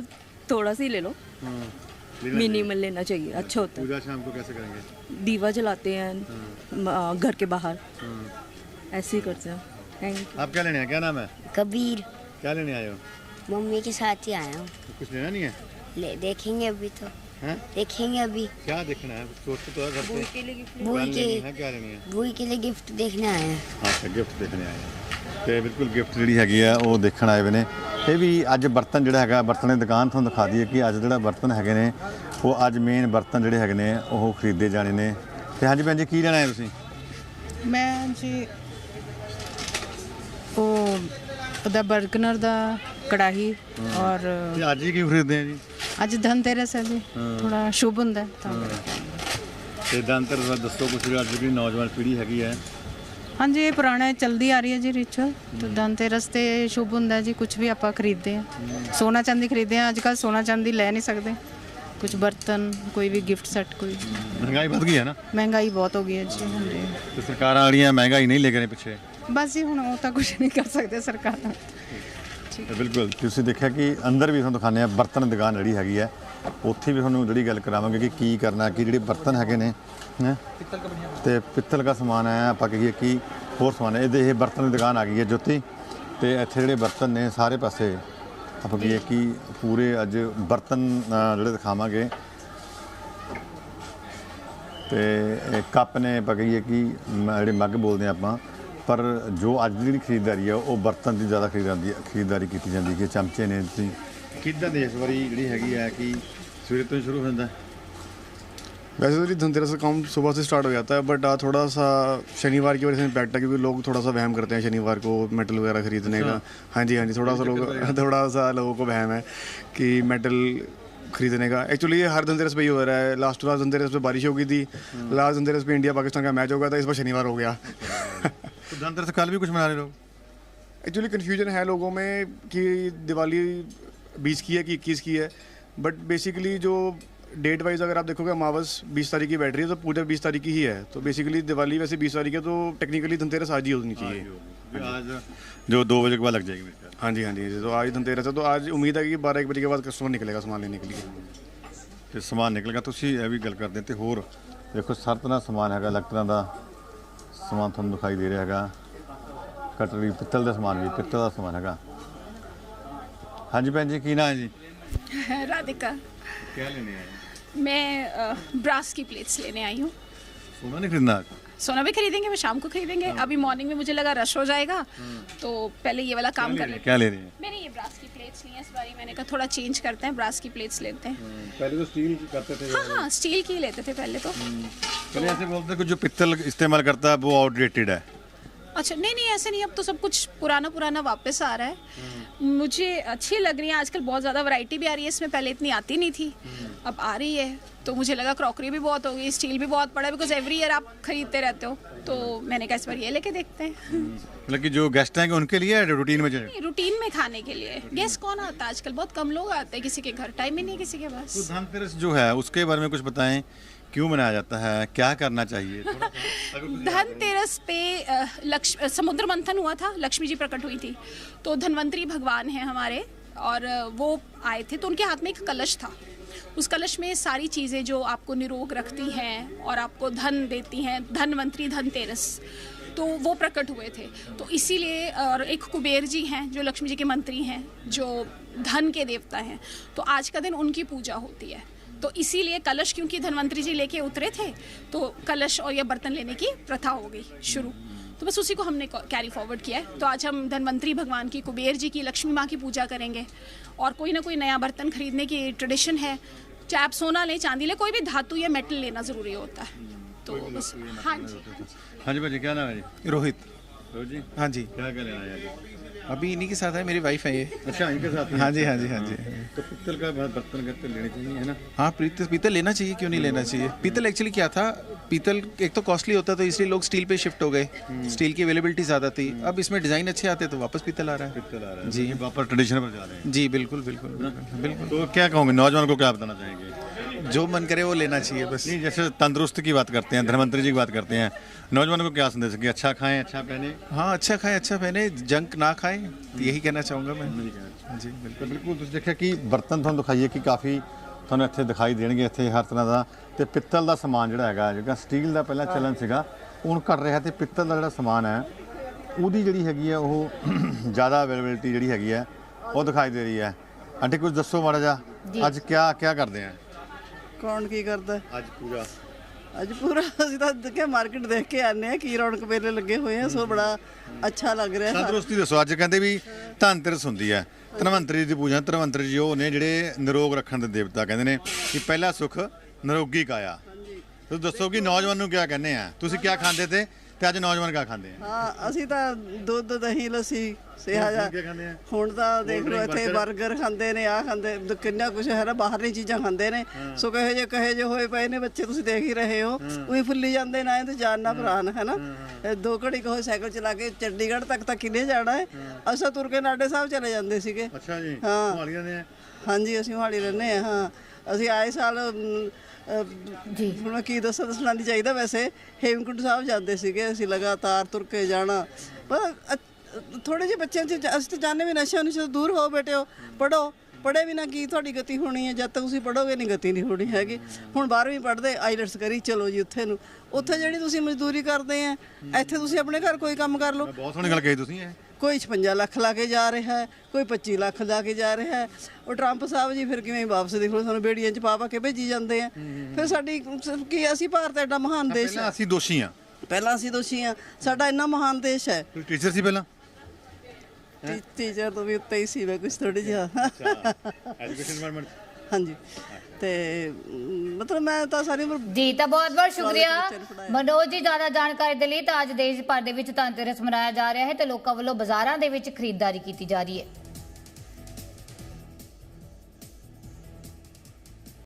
K: थोड़ा सा ही ले लो
B: ਹਾਂ
K: मिनिमल लेना चाहिए अच्छा होता
B: पूजा शाम को कैसे करेंगे
K: है दीवा जलाते हैं म- आ, घर के बाहर ऐसे ही करते हैं थैंक यू
B: आप क्या लेने आए क्या नाम है
L: कबीर
B: क्या लेने आए हो
L: मम्मी के साथ ही आया हूँ
B: कुछ लेना नहीं है
L: ले देखेंगे अभी तो
B: हैं
L: देखेंगे अभी
B: क्या देखना है सोच के तो है घर पे
L: बुई
B: क्या
L: के
B: लेनी है क्या लेनी है
L: बुई के लिए गिफ्ट देखने आए हैं
B: ਅੱਛਾ ਗਿਫਟ ਦੇਖਣੇ ਆਏ ਆ ਤੇ ਬਿਲਕੁਲ ਗਿਫਟ ਜਿਹੜੀ ਹੈਗੀ ਆ ਉਹ ਦੇਖਣ ਆਏ ਹੋਏ ਨੇ ਇਹ ਵੀ ਅੱਜ ਬਰਤਨ ਜਿਹੜਾ ਹੈਗਾ ਬਰਤਨ ਦੀ ਦੁਕਾਨ ਤੁਹਾਨੂੰ ਦਿਖਾ ਦਈਏ ਕਿ ਅੱਜ ਜਿਹੜਾ ਬਰਤਨ ਹੈਗੇ ਨੇ ਉਹ ਅੱਜ ਮੇਨ ਬਰਤਨ ਜਿਹੜੇ ਹੈਗੇ ਨੇ ਉਹ ਖਰੀਦੇ ਜਾਣੇ ਨੇ ਤੇ ਹਾਂਜੀ ਭੈਣ ਜੀ ਕੀ ਲੈਣਾ ਹੈ ਤੁਸੀਂ
F: ਮੈਂ ਜੀ ਉਹ ਉਹਦਾ ਬਰਗਨਰ ਦਾ ਕੜਾਹੀ ਔਰ
B: ਤੇ ਅੱਜ ਹੀ ਕੀ ਖਰੀਦਦੇ ਆ ਜੀ?
F: ਅੱਜ ਧਨਤੇਰਸ ਹੈ ਜੀ। ਥੋੜਾ ਸ਼ੁਭ ਹੁੰਦਾ ਹੈ ਤਾਂ
B: ਤੇ ਦੰਤਰ ਦਾ ਦੱਸੋ ਕੁਝ ਅੱਜ ਦੀ ਨੌਜਵਾਨ ਪੀੜ੍ਹੀ ਹੈਗੀ ਹੈ।
F: ਹਾਂਜੀ ਇਹ ਪੁਰਾਣਾ ਚੱਲਦੀ ਆ ਰਹੀ ਹੈ ਜੀ ਰਿਚੁਅਲ ਤੇ ਧਨਤੇਰਸ ਤੇ ਸ਼ੁਭ ਹੁੰਦਾ ਜੀ ਕੁਝ ਵੀ ਆਪਾਂ ਖਰੀਦਦੇ ਆ ਸੋਨਾ ਚਾਂਦੀ ਖਰੀਦਦੇ ਆ ਅੱਜ ਕੱਲ ਸੋਨਾ ਚਾਂਦੀ ਲੈ ਨਹੀਂ ਸਕਦੇ। ਕੁਝ ਬਰਤਨ ਕੋਈ ਵੀ ਗਿਫਟ ਸੈੱਟ ਕੋਈ।
B: ਮਹਿੰਗਾਈ ਵੱਧ ਗਈ ਹੈ ਨਾ?
F: ਮਹਿੰਗਾਈ ਬਹੁਤ ਹੋ ਗਈ ਹੈ ਜੀ ਹਾਂਜੀ।
B: ਤੇ ਸਰਕਾਰਾਂ ਵਾਲੀਆਂ ਮਹਿੰਗਾਈ ਨਹੀਂ ਲੈ ਕੇ ਨੇ ਪਿੱਛੇ?
F: ਬਸ ਜੀ ਹੁਣ ਉਹ ਤਾਂ ਕੁਝ ਨਹੀਂ ਕਰ ਸਕਦੇ ਸਰਕਾਰਾਂ
B: ਬਿਲਕੁਲ। ਤੁਸੀਂ ਦੇਖਿਆ ਕਿ ਅੰਦਰ ਵੀ ਤੁਹਾਨੂੰ ਦਿਖਾਉਂਦੇ ਆ ਬਰਤਨ ਦੁਕਾਨ ਜਿਹੜੀ ਹੈਗੀ ਹੈ ਉੱਥੇ ਵੀ ਤੁਹਾਨੂੰ ਜਿਹੜੀ ਗੱਲ ਕਰਾਵਾਂਗੇ ਕਿ ਕੀ ਕਰਨਾ ਕੀ ਜਿਹੜੇ ਬਰਤਨ ਹੈਗੇ ਨੇ ਤੇ ਪਿੱਤਲ ਦਾ ਸਮਾਨ ਹੈ ਆਪਾਂ ਕਹੀਏ ਕਿ ਹੋਰ ਸਮਾਨ ਹੈ। ਇਹਦੇ ਇਹ ਬਰਤਨ ਦੀ ਦੁਕਾਨ ਆ ਗਈ ਹੈ ਜੋਤੀ। ਤੇ ਇੱਥੇ ਜਿਹੜੇ ਬਰਤਨ ਨੇ ਸਾਰੇ ਪਾਸੇ ਆਪਾਂ ਕਹੀਏ ਕਿ ਪੂਰੇ ਅੱਜ ਬਰਤਨ ਜਿਹੜੇ ਦਿਖਾਵਾਂਗੇ। ਤੇ ਕੱਪ ਨੇ ਆਪਾਂ ਕਹੀਏ ਕਿ ਮ- ਜਿਹੜੇ ਮੱਗ ਬੋਲਦੇ ਆ ਆਪਾਂ, ਪਰ ਜੋ ਅੱਜ ਦੀ ਜਿਹੜੀ ਖਰੀਦਦਾਰੀ ਆ, ਉਹ ਬਰਤਨ ਦੀ ਜ਼ਿਆਦਾ ਖਰੀਦਦਾਰੀ ਖਰੀਦਦਾਰੀ ਕੀਤੀ ਜਾਂਦੀ ਹੈ। ਕਿ ਚਮਚੇ ਨੇ ਤੁਸੀਂ ਕਿੱਦਾਂ ਦੇ ਇਸ ਵਾਰੀ ਜਿਹੜੀ ਹੈਗੀ ਹੈ ਕਿ ਸਵੇਰੇ ਤੋਂ ਹੀ ਸ਼ੁਰੂ ਹੋ ਜਾਂਦਾ?
M: वैसे तो जी धनतेरस का काम सुबह से स्टार्ट हो जाता है बट थोड़ा सा शनिवार की वजह से इम्पैक्ट है क्योंकि लोग थोड़ा सा वहम करते हैं शनिवार को मेटल वगैरह खरीदने का। हाँ जी हाँ जी थोड़ा सा लोग थोड़ा सा लोगों को वहम है कि मेटल खरीदने का। एक्चुअली ये हर धनतेरस पे ही हो रहा है। लास्ट लास्ट धनतेरस पे बारिश हो गई थी लास्ट धनतेरस पे इंडिया पाकिस्तान का मैच हो गया था इस बार शनिवार हो गया।
B: तो धनतेरस कल भी कुछ मना रहे लोग?
M: एक्चुअली कन्फ्यूज़न है लोगों में कि दिवाली बीस की है कि इक्कीस की है। बट बेसिकली जो डेट वाइज अगर आप देखोगे अमावस बीस तारीख की बैठ रही है तो पूजा बीस तारीख की ही है तो बेसिकली दिवाली वैसे बीस तारीख है तो टेक्निकली धनतेरस आज ही होनी चाहिए
B: आज जो दो बजे के बाद लग जाएगी मेरे ख्याल
M: हाँ जी हाँ जी तो आज धनतेरस है तो आज उम्मीद है कि बारह एक बजे के बाद कस्टमर निकलेगा सामान लेने के लिए
B: ਤੇ ਸਮਾਨ ਨਿਕਲੇਗਾ ਤੁਸੀਂ ਇਹ ਵੀ ਗੱਲ ਕਰਦੇ ਤੇ ਹੋਰ ਦੇਖੋ ਸਰ ਤਰ੍ਹਾਂ ਸਮਾਨ ਹੈਗਾ ਅਲੱਗ ਤਰ੍ਹਾਂ ਦਾ ਸਮਾਨ ਤੁਹਾਨੂੰ ਦਿਖਾਈ ਦੇ ਰਿਹਾ ਹੈਗਾ ਕਟਰੀ ਪਿੱਤਲ ਦਾ ਸਮਾਨ ਵੀ ਪਿੱਤਲ ਦਾ ਸਮਾਨ ਹੈਗਾ ਹਾਂਜੀ ਭੈਣ ਜੀ ਕੀ ਨਾਂ ਹੈ ਜੀ
N: राधिका
B: ਕੀ ਲੈਣੇ ਆਏ
N: मैं ब्रास की प्लेट्स लेने आई हूँ।
B: सोना नहीं खरीदना?
N: सोना भी खरीदेंगे वो शाम को खरीदेंगे। अभी मॉर्निंग में मुझे लगा रश हो जाएगा तो पहले ये वाला काम कर लेते
B: क्या ले रही है?
N: मैंने ये ब्रास की प्लेट्स ली हैं इस बारी। मैंने कहा थोड़ा चेंज करते हैं ब्रास की प्लेट्स लेते हैं।
B: पहले तो स्टील करते थे।
N: हाँ हाँ स्टील की लेते थे पहले तो।
B: पहले ऐसे बोलते थे कि जो पित्तल इस्तेमाल करता है वो आउटडेटेड है।
N: अच्छा नहीं नहीं ऐसे नहीं अब तो सब कुछ पुराना पुराना वापस आ रहा है। मुझे अच्छी लग रही है। आजकल बहुत ज़्यादा वैरायटी भी आ रही है इसमें पहले इतनी आती नहीं थी अब आ रही है। तो मुझे लगा क्रॉकरी भी बहुत होगी स्टील भी बहुत पड़ा बिकॉज़ एवरी ईयर आप खरीदते रहते हो। तो मैंने कहा इस बार ये लेके देखते हैं।
B: मतलब कि जो गेस्ट हैं उनके लिए रूटीन में
N: रूटीन में खाने के लिए। गेस्ट कौन आता है आजकल? बहुत कम लोग आते हैं किसी के घर टाइम ही नहीं किसी के पास।
B: तो धनतेरस जो है उसके बारे में कुछ बताएँ क्यों मनाया जाता है? क्या करना चाहिए?
N: धनतेरस पे लक्ष्म समुद्र मंथन हुआ था लक्ष्मी जी प्रकट हुई थी। तो धनवंतरी भगवान हैं हमारे और वो आए थे तो उनके हाथ में एक कलश था। उस कलश में सारी चीज़ें जो आपको निरोग रखती हैं और आपको धन देती हैं धनवंतरी धनतेरस तो वो प्रकट हुए थे। तो इसीलिए और एक कुबेर जी हैं जो लक्ष्मी जी के मंत्री हैं जो धन के देवता हैं। तो आज का दिन उनकी पूजा होती है। तो इसीलिए कलश क्योंकि धनवंतरी जी लेके उतरे थे तो कलश और यह बर्तन लेने की प्रथा हो गई शुरू। तो बस उसी को हमने कैरी फॉरवर्ड किया है। तो आज हम धनवंतरी भगवान की कुबेर जी की लक्ष्मी माँ की पूजा करेंगे। और कोई ना कोई नया बर्तन खरीदने की ट्रेडिशन है। चाहे आप सोना लें चांदी लें कोई भी धातु या मेटल लेना ज़रूरी होता है। तो बस हाँ जी।
B: हाँ। जी भाजी क्या नाम है
O: रोहित।
B: रोहित जी?
O: हाँ जी।
B: क्या क्या लेना है आज?
O: अभी इन्हीं के साथ है मेरी वाइफ है ये।
B: अच्छा इनके साथ हाँ।
O: जी हाँ जी हाँ जी।
B: तो पित्तल का बर्तन कहते लेने चाहिए है ना?
O: हाँ पीतल पीतल लेना चाहिए क्यों नहीं लेना चाहिए? पीतल एक्चुअली क्या था? पीतल एक तो कॉस्टली होता तो इसलिए लोग स्टील पे शिफ्ट हो गए। स्टील की अवेलेबिलिटी ज़्यादा थी। अब इसमें डिज़ाइन अच्छे आते तो वापस पीतल आ रहा है।
B: पित्तल आ रहा है।
O: जी।
B: वापस ट्रेडिशन पर जा रहे हैं।
O: जी बिल्कुल बिल्कुल बिल्कुल।
B: तो क्या कहोगे? नौजवान को क्या बताना चाहेंगे?
O: जो मन करे वो लेना चाहिए बस
B: नहीं जैसे तंदुरुस्त की बात करते हैं धनवंतरी जी की बात करते हैं नौजवानों को क्या संदेश है कि अच्छा खाएं अच्छा पहने
O: हाँ अच्छा खाएं अच्छा पहने जंक ना खाएं यही कहना चाहूँगा मैं जी
B: ਬਿਲਕੁਲ ਬਿਲਕੁਲ ਤੁਸੀਂ ਦੇਖਿਆ ਕਿ ਬਰਤਨ ਤੁਹਾਨੂੰ ਦਿਖਾਈਏ ਕਿ ਕਾਫੀ ਤੁਹਾਨੂੰ ਇੱਥੇ ਦਿਖਾਈ ਦੇਣਗੇ ਇੱਥੇ ਹਰ ਤਰ੍ਹਾਂ ਦਾ ਤੇ ਪਿੱਤਲ ਦਾ ਸਮਾਨ ਜਿਹੜਾ ਹੈਗਾ ਜਿਹੜਾ ਸਟੀਲ ਦਾ ਪਹਿਲਾਂ ਚੱਲਣ ਸੀਗਾ ਹੁਣ ਘਟ ਰਿਹਾ ਤੇ ਪਿੱਤਲ ਦਾ ਜਿਹੜਾ ਸਮਾਨ ਹੈ ਉਹਦੀ ਜਿਹੜੀ ਹੈਗੀ ਹੈ ਉਹ ਜ਼ਿਆਦਾ ਅਵੇਲੇਬਿਲਟੀ ਜਿਹੜੀ ਹੈਗੀ ਹੈ ਉਹ ਦਿਖਾਈ ਦੇ ਰਹੀ ਹੈ ਆਂਟੀ ਕੁਝ ਦੱਸੋ ਮਾੜਾ ਜਿਹਾ
E: ਜੀ।
B: ਅੱਜ ਕਿਆ ਕਿਆ ਕਰਦੇ ਆ
E: ਕੌਣ ਕੀ ਕਰਦਾ?
B: ਅੱਜ ਪੂਰਾ।
E: ਅੱਜ ਪੂਰਾ ਅਸੀਂ ਤਾਂ ਕਿ ਮਾਰਕੀਟ ਦੇਖ ਕੇ ਆਨੇ ਆ ਕੀ ਰੌਣਕ ਮੇਲੇ ਲੱਗੇ ਹੋਏ ਆ ਸੋ ਬੜਾ ਅੱਛਾ ਲੱਗ ਰਿਹਾ।
B: ਤੰਦਰੁਸਤੀ ਦੱਸੋ ਅੱਜ ਕਹਿੰਦੇ ਵੀ ਧਨਤੇਰਸ ਹੁੰਦੀ ਹੈ। ਧਨਵੰਤਰੀ ਦੀ ਪੂਜਾ ਧਨਵੰਤਰੀ ਜੀ ਉਹ ਨੇ ਜਿਹੜੇ ਨਿਰੋਗ ਰੱਖਣ ਦੇ ਦੇਵਤਾ ਕਹਿੰਦੇ ਨੇ ਕਿ ਪਹਿਲਾ ਸੁਖ ਨਿਰੋਗੀ ਕਾਇਆ। ਤੁਸੀਂ ਦੱਸੋ ਕਿ ਨੌਜਵਾਨ ਨੂੰ ਕਿਆ ਕਹਿੰਦੇ ਆ? ਤੁਸੀਂ ਕਿਆ ਖਾਂਦੇ ਤੇ? ਤੇ ਅੱਜ ਨੌਜਵਾਨ ਕਿਆ ਖਾਂਦੇ ਆ?
E: ਹਾਂ ਅਸੀਂ ਤਾਂ ਦੁੱਧ ਦਹੀਂ ਲੱਸੀ ਸਿਹਾ ਜਾ
B: ਕੀ ਆ?
E: ਹੁਣ ਤਾਂ ਦੇਖ ਲਓ ਇੱਥੇ। 버ਗਰ ਖਾਂਦੇ ਨੇ ਆ ਖਾਂਦੇ ਕਿੰਨਾ ਕੁਝ ਹੈ ਨਾ ਬਾਹਰਲੀ ਚੀਜ਼ਾਂ ਖਾਂਦੇ ਨੇ। ਸੋ ਕਹੇ ਜੇ ਕਹੇ ਜੇ ਹੋਏ ਪਏ ਨੇ ਬੱਚੇ ਤੁਸੀਂ ਦੇਖ ਹੀ ਰਹੇ ਹੋ। ਉਹੀ ਫੁੱਲੀ ਜਾਂਦੇ ਨਾ ਤੇ ਜਾਨ ਨਾ ਪ੍ਰਾਨ ਹੈ ਨਾ? ਦੋ ਘੜੀ ਕਹੋ ਸਾਈਕਲ ਚਲਾ ਕੇ ਚੰਡੀਗੜ੍ਹ ਤੱਕ ਤਾਂ ਕਿੰਨੇ ਜਾਣਾ ਹੈ? ਅਸਾਂ ਤੁਰ ਕੇ ਨਾਡੇ ਸਾਹਿਬ ਚਲੇ ਜਾਂਦੇ ਸੀਗੇ।
B: ਅੱਛਾ ਜੀ
E: ਹਾਂ।
B: ਆ?
E: ਹਾਂਜੀ ਅਸੀਂ ਮੋਹਾਲੀ ਰਹਿੰਦੇ ਹਾਂ ਹਾਂ। ਅਸੀਂ ਆਏ ਸਾਲ ਜੀ। ਹੁਣ ਕੀ ਦੱਸਾਂ ਦੱਸਣਾ ਨਹੀਂ ਚਾਹੀਦਾ ਵੈਸੇ। ਹੇਮਕੁੰਟ ਸਾਹਿਬ ਜਾਂਦੇ ਸੀਗੇ ਅਸੀਂ ਲਗਾਤਾਰ ਤੁਰ ਕੇ ਜਾਣਾ। ਪਰ ਥੋੜੇ ਜਿਹੇ ਬੱਚਿਆਂ 'ਚ ਅਸੀਂ ਤਾਂ ਜਾਣੇ ਵੀ ਨਸ਼ਾ ਨੁਸ਼ਾ ਤੋਂ ਦੂਰ ਹੋ ਬੇਟਿਓ ਪੜੋ ਪੜੇ ਵੀ ਨਾ ਕੀ ਤੁਹਾਡੀ ਗਤੀ ਹੋਣੀ ਹੈ? ਜਦ ਤੱਕ ਤੁਸੀਂ ਪੜੋਗੇ ਨਹੀਂ ਗਤੀ ਨਹੀਂ ਹੋਣੀ ਹੈਗੀ। ਹੁਣ 12ਵੀਂ ਪੜਦੇ ਆਈਲਟਸ ਕਰੀ ਚਲੋ ਜੀ ਉੱਥੇ ਨੂੰ। ਉੱਥੇ ਜਿਹੜੀ ਤੁਸੀਂ ਮਜ਼ਦੂਰੀ ਕਰਦੇ ਆ ਇੱਥੇ ਤੁਸੀਂ ਆਪਣੇ ਘਰ ਕੋਈ ਕੰਮ ਕਰ ਲਓ।
B: ਬਹੁਤ ਸੋਹਣੀ ਗੱਲ ਕਹੀ ਤੁਸੀਂ ਇਹ।
E: ਕੋਈ 56 ਲੱਖ ਲਾ ਕੇ ਜਾ ਰਿਹਾ ਹੈ ਕੋਈ 25 ਲੱਖ ਲਾ ਕੇ ਜਾ ਰਿਹਾ ਹੈ। ਉਹ ਟਰੰਪ ਸਾਹਿਬ ਜੀ ਫਿਰ ਕਿਵੇਂ ਵਾਪਸ ਦੇਖ ਲਓ ਸਾਨੂੰ ਬੇੜੀਆਂ 'ਚ ਪਾ ਪਾ ਕੇ ਭੇਜੀ ਜਾਂਦੇ ਆ। ਫਿਰ ਸਾਡੀ ਕੀ ਅਸੀਂ ਭਾਰਤ ਐਡਾ ਮਹਾਨ ਦੇਸ਼ ਹੈ।
B: ਅਸੀਂ ਦੋਸ਼ੀ ਆ।
E: ਪਹਿਲਾਂ ਅਸੀਂ ਦੋਸ਼ੀ ਆ। ਸਾਡਾ ਇੰਨਾ ਮਹਾਨ ਦੇਸ਼ ਹੈ।
B: ਤੁਸੀਂ ਟੀਚਰ ਸੀ ਪਹਿਲਾਂ?
E: ਟੀਚਰ ਤੋਂ ਵੀ ਉੱਤੇ ਹੀ ਸੀ ਮੈਂ ਕੁਝ ਥੋੜੀ ਜਿਹਾ।
B: ਐਜੂਕੇਸ਼ਨ ਡਿਪਾਰਟਮੈਂਟ
E: ਹਾਂਜੀ। ਤੇ ਮਤਲਬ ਮੈਂ ਤਾਂ ਸਾਰੀ ਉਮਰ
A: ਜੀ ਤਾਂ ਬਹੁਤ ਬਹੁਤ ਸ਼ੁਕਰੀਆ। ਮਨੋਜ ਜੀ ਜ਼ਿਆਦਾ ਜਾਣਕਾਰੀ ਦੇ ਲਈ ਤਾਂ ਅੱਜ ਦੇਸ਼ ਭਰ ਦੇ ਵਿੱਚ ਧਨਤੇਰਸ ਮਨਾਇਆ ਜਾ ਰਿਹਾ ਹੈ ਤੇ ਲੋਕਾਂ ਵੱਲੋਂ ਬਾਜ਼ਾਰਾਂ ਦੇ ਵਿੱਚ ਖਰੀਦਦਾਰੀ ਕੀਤੀ ਜਾ ਰਹੀ ਹੈ